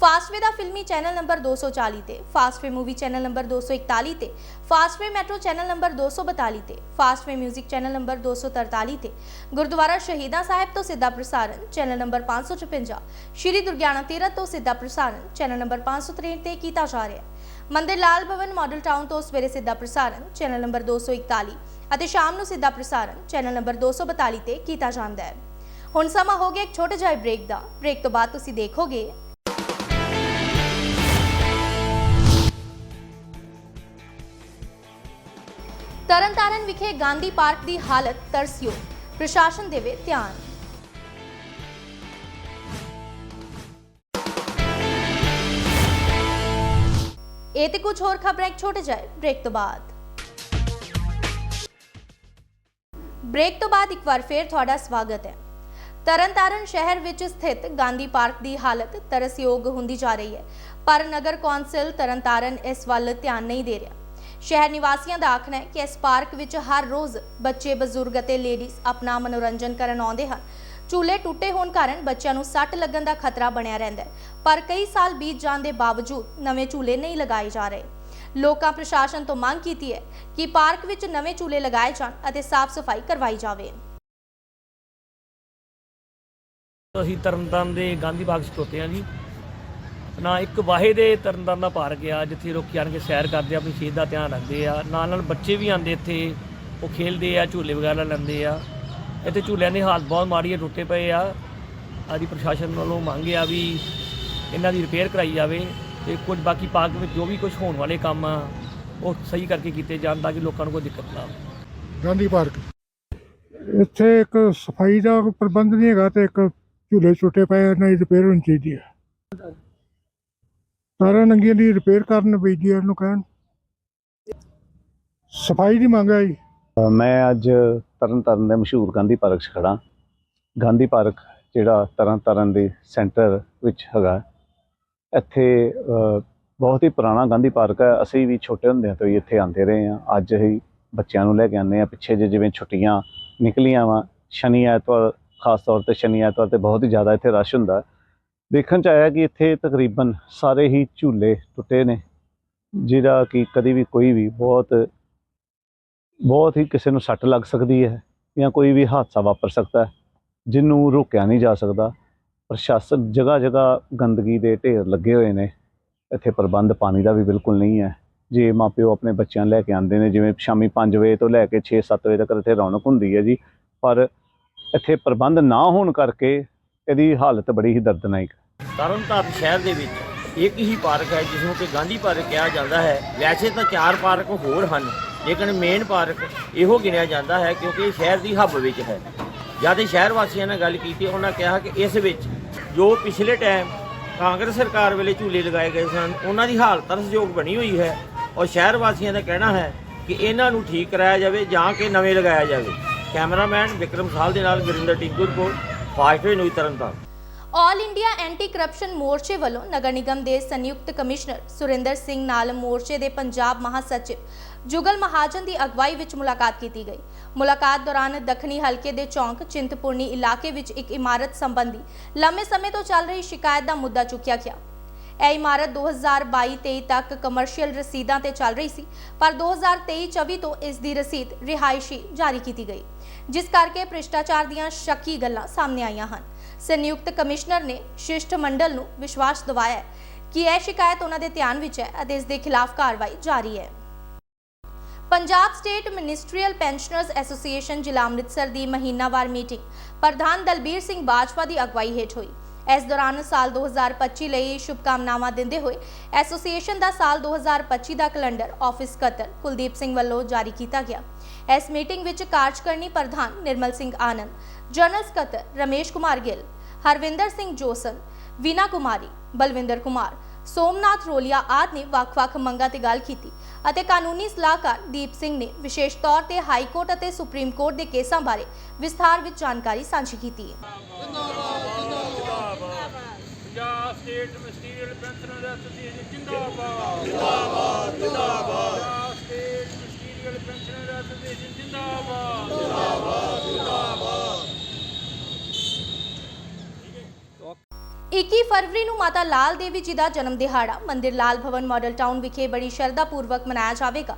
ਫਾਸਟਵੇ ਦਾ ਫਿਲਮੀ ਚੈਨਲ ਨੰਬਰ 240 ਤੇ, ਫਾਸਟਵੇ ਮੂਵੀ ਚੈਨਲ ਨੰਬਰ 241 ਤੇ, ਫਾਸਟਵੇ ਮੈਟਰੋ ਚੈਨਲ ਨੰਬਰ 242 ਤੇ, ਫਾਸਟਵੇ 뮤직 ਚੈਨਲ ਨੰਬਰ 243 ਤੇ, ਗੁਰਦੁਆਰਾ ਸ਼ਹੀਦਾਂ ਸਾਹਿਬ ਤੋਂ ਸਿੱਧਾ ਪ੍ਰਸਾਰਣ ਚੈਨਲ ਨੰਬਰ 556 ਸ਼੍ਰੀ ਦੁਰਗਿਆਣਾ ਤੀਰਥ ਤੋਂ ਸਿੱਧਾ ਪ੍ਰਸਾਰਣ ਚੈਨਲ ਨੰਬਰ 563 ਤੇ ਕੀਤਾ ਜਾ ਰਿਹਾ ਹੈ। ਮੰਦਿਰ ਲਾਲ ਭਵਨ ਮਾਡਲ ਟਾਊਨ ਤੋਂ ਸਵੇਰੇ ਸਿੱਧਾ ਪ੍ਰਸਾਰਣ ਚੈਨਲ ਨੰਬਰ 241 ਅਤੇ ਸ਼ਾਮ ਨੂੰ ਸਿੱਧਾ ਪ੍ਰਸਾਰਣ ਚੈਨਲ ਨੰਬਰ 242 ਤੇ ਕੀਤਾ ਜਾਂਦਾ ਹੈ। ਹੁਣ ਸਮਾਂ ਹੋ ਗਿਆ ਇੱਕ ਛੋਟੇ ਜਿਹੇ ਬ੍ਰੇਕ ਦਾ। ਬ੍ਰੇਕ ਤੋਂ ਬਾਅਦ ਤੁਸੀਂ ਦੇਖੋਗੇ ਤਰਨਤਾਰਨ ਵਿਖੇ ਗਾਂਧੀ ਪਾਰਕ ਦੀ ਹਾਲਤ ਤਰਸਯੋਗ ਪ੍ਰਸ਼ਾਸਨ ਦੇਵੇ ਧਿਆਨ। ਇਹ ਤੇ ਕੁਝ ਹੋਰ ਖਬਰਾਂ, ਇੱਕ ਛੋਟੇ ਜਿਹੇ ਬ੍ਰੇਕ ਤੋਂ ਬਾਅਦ। ਬ੍ਰੇਕ ਤੋਂ ਬਾਅਦ ਇੱਕ ਵਾਰ ਫੇਰ ਤੁਹਾਡਾ ਸਵਾਗਤ ਹੈ। ਤਰਨਤਾਰਨ ਸ਼ਹਿਰ ਵਿੱਚ ਸਥਿਤ ਗਾਂਧੀ ਪਾਰਕ ਦੀ ਹਾਲਤ ਤਰਸਯੋਗ ਹੁੰਦੀ ਜਾ ਰਹੀ ਹੈ। ਪਰ ਨਗਰ ਕੌਂਸਲ ਤਰਨਤਾਰਨ ਇਸ ਵੱਲ ਧਿਆਨ ਨਹੀਂ ਦੇ ਰਿਹਾ। ਸ਼ਹਿਰ ਨਿਵਾਸੀਆਂ ਦਾ ਆਖਣਾ ਹੈ ਕਿ ਇਸ ਪਾਰਕ ਵਿੱਚ ਹਰ ਰੋਜ਼ ਬੱਚੇ, ਬਜ਼ੁਰਗ ਅਤੇ ਲੇਡੀਜ਼ ਆਪਣਾ ਮਨੋਰੰਜਨ ਕਰਨ ਆਉਂਦੇ ਹਨ। ਝੂਲੇ ਟੁੱਟੇ ਹੋਣ ਕਾਰਨ ਬੱਚਿਆਂ ਨੂੰ ਸੱਟ ਲੱਗਣ ਦਾ ਖਤਰਾ ਬਣਿਆ ਰਹਿੰਦਾ ਹੈ। ਪਰ ਕਈ ਸਾਲ ਬੀਤ ਜਾਣ ਦੇ ਬਾਵਜੂਦ ਨਵੇਂ ਝੂਲੇ ਨਹੀਂ ਲਗਾਏ ਜਾ ਰਹੇ। ਲੋਕਾਂ ਪ੍ਰਸ਼ਾਸਨ ਤੋਂ ਮੰਗ ਕੀਤੀ ਹੈ ਕਿ ਪਾਰਕ ਵਿੱਚ ਨਵੇਂ ਝੂਲੇ ਲਗਾਏ ਜਾਣ ਅਤੇ ਸਾਫ਼ ਸਫ਼ਾਈ ਕਰਵਾਈ ਜਾਵੇ। ਅਸੀਂ ਤਰਨਤਾਰਨ ਦੇ ਗਾਂਧੀ ਬਾਗ 'ਚ ਖਲੋਤੇ ਹਾਂ ਜੀ। ਨਾ ਇੱਕ ਵਾਹੇ ਦੇ ਤਰਨਤਾਰਨ ਦਾ ਪਾਰਕ ਆ, ਜਿੱਥੇ ਲੋਕੀ ਆਣ ਕੇ ਸੈਰ ਕਰਦੇ ਆ, ਆਪਣੀ ਸਿਹਤ ਦਾ ਧਿਆਨ ਰੱਖਦੇ ਆ। ਨਾਲ ਨਾਲ ਬੱਚੇ ਵੀ ਆਉਂਦੇ ਇੱਥੇ, ਉਹ ਖੇਲਦੇ ਆ, ਝੂਲੇ ਵਗੈਰਾ ਲੈਂਦੇ ਆ। ਇੱਥੇ ਝੂਲਿਆਂ ਦੀ ਹਾਲਤ ਬਹੁਤ ਮਾੜੀ ਹੈ ਟੁੱਟੇ ਪਏ ਆ। ਆਦੀ ਪ੍ਰਸ਼ਾਸਨ ਵੱਲੋਂ ਮੰਗ ਆ ਵੀ ਇਹਨਾਂ ਦੀ ਰਿਪੇਅਰ ਕਰਾਈ ਜਾਵੇ ਤੇ ਕੁਝ ਬਾਕੀ ਪਾਰਕ ਵਿੱਚ ਜੋ ਵੀ ਕੁਝ ਹੋਣ ਵਾਲੇ ਕੰਮ ਆ, ਉਹ ਸਹੀ ਕਰਕੇ ਕੀਤੇ ਜਾਣ ਤਾਂ ਕਿ ਲੋਕਾਂ ਨੂੰ ਕੋਈ ਦਿੱਕਤ ਨਾ ਆਵੇ। ਗਾਂਧੀ ਪਾਰਕ। ਇੱਥੇ ਇੱਕ ਸਫ਼ਾਈ ਦਾ ਪ੍ਰਬੰਧ ਨਹੀਂ ਹੈਗਾ ਤੇ ਇੱਕ ਝੂਲੇ ਛੋਟੇ ਪਏ ਇਹਨਾਂ ਦੀ ਰਿਪੇਅਰ ਹੋਣੀ ਚਾਹੀਦੀ ਹੈ ਸਾਰਾ ਨੰਗੀਆਂ ਦੀ ਰਿਪੇਅਰ ਕਰਨ ਬੀਜੀਆਰ ਨੂੰ ਕਹਿਣ। ਸਫ਼ਾਈ ਦੀ ਮੰਗ ਹੈ ਜੀ। ਮੈਂ ਅੱਜ ਤਰਨ ਤਰਨਤਾਰਨ ਦੇ ਮਸ਼ਹੂਰ ਗਾਂਧੀ ਪਾਰਕ 'ਚ ਖੜਾ ਗਾਂਧੀ ਪਾਰਕ ਜਿਹੜਾ ਤਰਨ ਤਰਨਤਾਰਨ ਦੇ ਸੈਂਟਰ ਵਿੱਚ ਹੈਗਾ। ਇੱਥੇ ਬਹੁਤ ਹੀ ਪੁਰਾਣਾ ਗਾਂਧੀ ਪਾਰਕ ਹੈ ਅਸੀਂ ਵੀ ਛੋਟੇ ਹੁੰਦਿਆਂ ਤੋਂ ਹੀ ਇੱਥੇ ਆਉਂਦੇ ਰਹੇ ਹਾਂ। ਅੱਜ ਅਸੀਂ ਬੱਚਿਆਂ ਨੂੰ ਲੈ ਕੇ ਆਉਂਦੇ ਹਾਂ। ਪਿੱਛੇ ਜੇ ਜਿਵੇਂ ਛੁੱਟੀਆਂ ਨਿਕਲੀਆਂ ਵਾ, ਸ਼ਨੀ ਐਤਵਾਰ, ਖਾਸ ਤੌਰ ਤੇ ਸ਼ਨੀ ਐਤਵਾਰ ਤੇ ਬਹੁਤ ਹੀ ਜ਼ਿਆਦਾ ਇੱਥੇ ਰਸ਼ ਹੁੰਦਾ। ਦੇਖਣ ਚ ਆਇਆ ਕਿ ਇੱਥੇ ਤਕਰੀਬਨ ਸਾਰੇ ਹੀ ਝੂਲੇ ਟੁੱਟੇ ਨੇ ਜਿਹੜਾ ਕਿ ਕਦੀ ਵੀ ਕੋਈ ਵੀ ਬਹੁਤ ਬਹੁਤ ਹੀ ਕਿਸੇ ਨੂੰ ਸੱਟ ਲੱਗ ਸਕਦੀ ਹੈ ਜਾਂ ਕੋਈ ਵੀ ਹਾਦਸਾ ਵਾਪਰ ਸਕਦਾ ਹੈ, ਜਿਹਨੂੰ ਰੋਕਿਆ ਨਹੀਂ ਜਾ ਸਕਦਾ। ਪ੍ਰਸ਼ਾਸਨ ਜਗ੍ਹਾ ਜਗ੍ਹਾ ਗੰਦਗੀ ਦੇ ਢੇਰ ਲੱਗੇ ਹੋਏ ਨੇ। ਇੱਥੇ ਪ੍ਰਬੰਧ ਪਾਣੀ ਦਾ ਵੀ ਬਿਲਕੁਲ ਨਹੀਂ ਹੈ। ਜੇ ਮਾਪਿਓ ਆਪਣੇ ਬੱਚਿਆਂ ਨੂੰ ਲੈ ਕੇ ਆਉਂਦੇ ਨੇ, ਜਿਵੇਂ ਸ਼ਾਮੀ 5 ਵਜੇ ਤੋਂ ਲੈ ਕੇ 6-7 ਵਜੇ ਤੱਕ ਇੱਥੇ ਰੌਣਕ ਹੁੰਦੀ ਹੈ ਜੀ, ਪਰ ਇੱਥੇ ਪ੍ਰਬੰਧ ਨਾ ਹੋਣ ਕਰਕੇ ਇਹਦੀ ਹਾਲਤ ਬੜੀ ਹੀ ਦਰਦਨਾਕ ਹੈ। ਤਰਨਤਾਰਨ ਸ਼ਹਿਰ ਦੇ ਵਿੱਚ ਇੱਕ ਹੀ ਪਾਰਕ ਹੈ, ਜਿਸ ਨੂੰ ਕਿ ਗਾਂਧੀ ਪਾਰਕ ਕਿਹਾ ਜਾਂਦਾ ਹੈ। ਵੈਸੇ ਤਾਂ ਚਾਰ ਪਾਰਕ ਹੋਰ ਹਨ, ਲੇਕਿਨ ਮੇਨ ਪਾਰਕ ਇਹੋ ਗਿਣਿਆ ਜਾਂਦਾ ਹੈ ਕਿਉਂਕਿ ਇਹ ਸ਼ਹਿਰ ਦੀ ਹੱਬ ਵਿੱਚ ਹੈ। ਜਦ ਇਹ ਸ਼ਹਿਰ ਵਾਸੀਆਂ ਨਾਲ ਗੱਲ ਕੀਤੀ, ਉਹਨਾਂ ਕਿਹਾ ਕਿ ਇਸ ਵਿੱਚ ਜੋ ਪਿਛਲੇ ਟਾਈਮ ਕਾਂਗਰਸ ਸਰਕਾਰ ਵੇਲੇ ਝੂਲੇ ਲਗਾਏ ਗਏ ਸਨ, ਉਹਨਾਂ ਦੀ ਹਾਲਤ ਤਰਸਯੋਗ ਬਣੀ ਹੋਈ ਹੈ ਔਰ ਸ਼ਹਿਰ ਵਾਸੀਆਂ ਦਾ ਕਹਿਣਾ ਹੈ ਕਿ ਇਹਨਾਂ ਨੂੰ ਠੀਕ ਕਰਾਇਆ ਜਾਵੇ ਜਾਂ ਕਿ ਨਵੇਂ ਲਗਾਇਆ ਜਾਵੇ। ਕੈਮਰਾਮੈਨ ਵਿਕਰਮ ਸਾਲ ਦੇ ਨਾਲ Gurinder Tinku report. Fast news Tarn Taran all India anti corruption ਮੋਰਚੇ ਵੱਲੋਂ ਨਗਰ ਨਿਗਮ ਦੇ ਸੰਯੁਕਤ ਕਮਿਸ਼ਨਰ ਸੁਰਿੰਦਰ ਸਿੰਘ ਨਾਲ ਮੋਰਚੇ ਦੇ ਪੰਜਾਬ ਮਹਾਸਚਿਵ ਜੁਗਲ ਮਹਾਜਨ ਦੀ ਅਗਵਾਈ ਵਿੱਚ ਮੁਲਾਕਾਤ ਕੀਤੀ ਗਈ। ਮੁਲਾਕਾਤ ਦੌਰਾਨ ਦੱਖਣੀ ਹਲਕੇ ਦੇ ਚੌਂਕ ਚਿੰਤਪੁਰਨੀ ਇਲਾਕੇ ਵਿੱਚ ਇੱਕ ਇਮਾਰਤ ਸੰਬੰਧੀ ਲੰਮੇ ਸਮੇਂ ਤੋਂ ਚੱਲ ਰਹੀ ਸ਼ਿਕਾਇਤ ਦਾ ਮੁੱਦਾ ਚੁੱਕਿਆ ਗਿਆ। ਇਹ ਇਮਾਰਤ 2022-23 ਤੱਕ ਕਮਰਸ਼ੀਅਲ ਰਸੀਦਾਂ ਤੇ ਚੱਲ ਰਹੀ ਸੀ, ਪਰ 2023-24 ਤੋਂ ਇਸ ਦੀ ਰਸੀਦ ਰਿਹਾਇਸ਼ੀ ਜਾਰੀ ਕੀਤੀ ਗਈ। ਜਿਸ ਕਰਕੇ ਭ੍ਰਿਸ਼ਟਾਚਾਰ ਦੀਆਂ ਸ਼ੱਕੀ ਗੱਲਾਂ ਸਾਹਮਣੇ ਆਈਆਂ ਹਨ। ਸੰਯੁਕਤ ਕਮਿਸ਼ਨਰ ਨੇ ਸ਼ਿਸ਼ਟ ਮੰਡਲ ਨੂੰ ਵਿਸ਼ਵਾਸ ਦਿਵਾਇਆ ਹੈ ਕਿ ਇਹ ਸ਼ਿਕਾਇਤ ਉਹਨਾਂ ਦੇ ਧਿਆਨ ਵਿੱਚ ਹੈ ਅਤੇ ਇਸ ਦੇ ਖਿਲਾਫ ਕਾਰਵਾਈ ਜਾਰੀ ਹੈ। Punjab state ministerial pensioners association ਜ਼ਿਲ੍ਹਾ ਅੰਮ੍ਰਿਤਸਰ ਦੀ ਮਹੀਨਾਵਾਰ ਮੀਟਿੰਗ ਪ੍ਰਧਾਨ ਦਲਬੀਰ ਸਿੰਘ ਬਾਜਵਾ ਦੀ ਅਗਵਾਈ ਹੇਠ ਹੋਈ। ਇਸ ਦੌਰਾਨ ਸਾਲ 2025 ਲਈ ਸ਼ੁਭਕਾਮਨਾਵਾਂ ਦਿੰਦੇ ਹੋਏ ਐਸੋਸੀਏਸ਼ਨ ਦਾ ਸਾਲ 2025 ਦਾ ਕੈਲੰਡਰ ਆਫਿਸ ਕਤਰ ਕੁਲਦੀਪ ਸਿੰਘ ਵੱਲੋਂ ਜਾਰੀ ਕੀਤਾ ਗਿਆ। ਇਸ ਮੀਟਿੰਗ ਵਿੱਚ ਕਾਰਜਕਰਨੀ ਪ੍ਰਧਾਨ ਨਿਰਮਲ ਸਿੰਘ ਆਨੰਦ, ਜਨਰਲ ਸਕੱਤਰ ਰਮੇਸ਼ ਕੁਮਾਰ ਗਿੱਲ, ਹਰਵਿੰਦਰ ਸਿੰਘ ਜੋਸਨ, ਵੀਨਾ ਕੁਮਾਰੀ, ਬਲਵਿੰਦਰ ਕੁਮਾਰ, ਸੋਮਨਾਥ ਰੋਲੀਆ ਆਦਿ ਨੇ ਵੱਖ-ਵੱਖ ਮੰਗਾਂ ਤੇ ਗੱਲ ਕੀਤੀ ਅਤੇ ਕਾਨੂੰਨੀ ਸਲਾਹਕਾਰ ਦੀਪ ਸਿੰਘ ਨੇ ਵਿਸ਼ੇਸ਼ ਤੌਰ ਤੇ ਹਾਈ ਕੋਰਟ ਅਤੇ ਸੁਪਰੀਮ ਕੋਰਟ ਦੇ ਕੇਸਾਂ ਬਾਰੇ ਵਿਸਥਾਰ ਵਿੱਚ ਜਾਣਕਾਰੀ ਸਾਂਝੀ ਕੀਤੀ Punjab state ministerial pensioner association ਜਿੰਦਾਬਾਦ ਜਿੰਦਾਬਾਦ ਜਿੰਦਾਬਾਦ Punjab state ministerial pensioner association ਜਿੰਦਾਬਾਦ ਜਿੰਦਾਬਾਦ ਜਿੰਦਾਬਾਦ 21 ਫਰਵਰੀ ਨੂੰ ਮਾਤਾ ਲਾਲ ਦੇਵੀ ਜੀ ਦਾ ਜਨਮ ਦਿਹਾੜਾ, ਮੰਦਿਰ ਲਾਲ ਭਵਨ ਮਾਡਲ ਟਾਊਨ ਵਿਖੇ ਬੜੀ ਸ਼ਰਧਾ ਪੂਰਵਕ ਮਨਾਇਆ ਜਾਵੇਗਾ।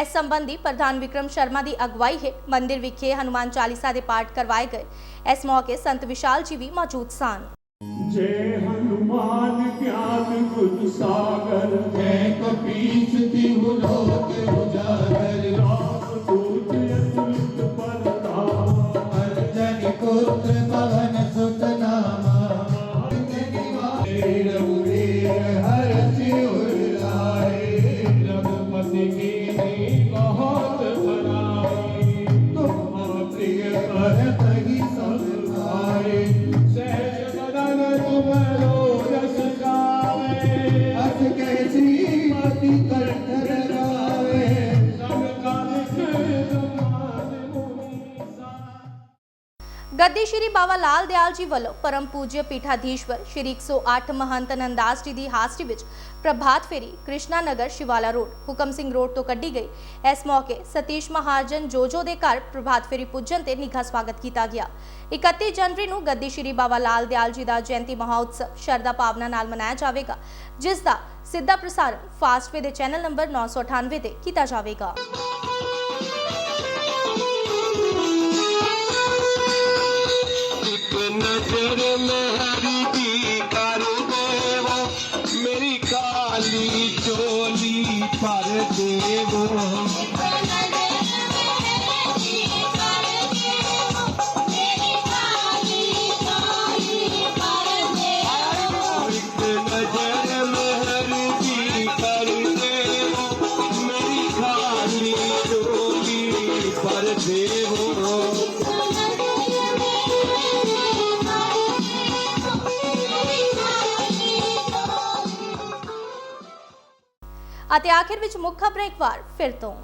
ਇਸ ਸੰਬੰਧੀ ਪ੍ਰਧਾਨ ਵਿਕਰਮ ਸ਼ਰਮਾ ਦੀ ਅਗਵਾਈ ਹੈ ਮੰਦਿਰ ਵਿਖੇ ਹਨੂਮਾਨ ਚਾਲੀਸਾ ਦੇ ਪਾਠ ਕਰਵਾਏ ਗਏ। ਇਸ ਮੌਕੇ ਸੰਤ ਵਿਸ਼ਾਲ ਜੀ ਵੀ ਮੌਜੂਦ ਸਨ। ਜੈ ਹਨੂਮਾਨ ਗਿਆਨ ਗੁਣ ਸਾਗਰ, ਜੈ ਕਪੀਸ ਲਾਲ ਜੀ ਵੱਲੋਂ ਪਰਮ ਪੂਜਯ ਪੀਠਾਧੀਸ਼ਵਰ ਸ਼੍ਰੀ 108 ਮਹੰਤ ਨੰਦਾਸ ਜੀ ਦੀ ਹਾਜ਼ਰੀ ਵਿੱਚ ਪ੍ਰਭਾਤ ਫੇਰੀ ਕ੍ਰਿਸ਼ਨਾ ਨਗਰ ਸ਼ਿਵਾਲਾ ਰੋਡ, ਹੁਕਮ ਸਿੰਘ ਰੋਡ ਤੋਂ ਕੱਢੀ ਗਈ। ਇਸ ਮੌਕੇ ਸਤੀਸ਼ ਮਹਾਜਨ ਜੋਜੋ ਦੇ ਘਰ ਪ੍ਰਭਾਤ ਫੇਰੀ ਪੁੱਜਣ ਤੇ ਨਿੱਘਾ ਸਵਾਗਤ ਕੀਤਾ ਗਿਆ। 31 ਜਨਵਰੀ ਨੂੰ ਗੱਦੀ ਸ਼੍ਰੀ ਬਾਬਾ ਲਾਲ ਦਿਆਲ ਜੀ ਦਾ ਜਯੰਤੀ ਮਹਾਉਤਸਵ ਸ਼ਰਧਾ ਭਾਵਨਾ ਨਾਲ ਮਨਾਇਆ ਜਾਵੇਗਾ, ਜਿਸ ਦਾ ਸਿੱਧਾ ਪ੍ਰਸਾਰਣ ਫਾਸਟਵੇ ਦੇ ਚੈਨਲ ਨੰਬਰ 998 ਤੇ ਕੀਤਾ ਜਾਵੇਗਾ। ਇੱਕ ਅਤੇ ਆਖਿਰ ਵਿੱਚ ਮੁੱਖ ਖਬਰਾਂ ਇੱਕ ਵਾਰ ਫਿਰ ਤੋਂ।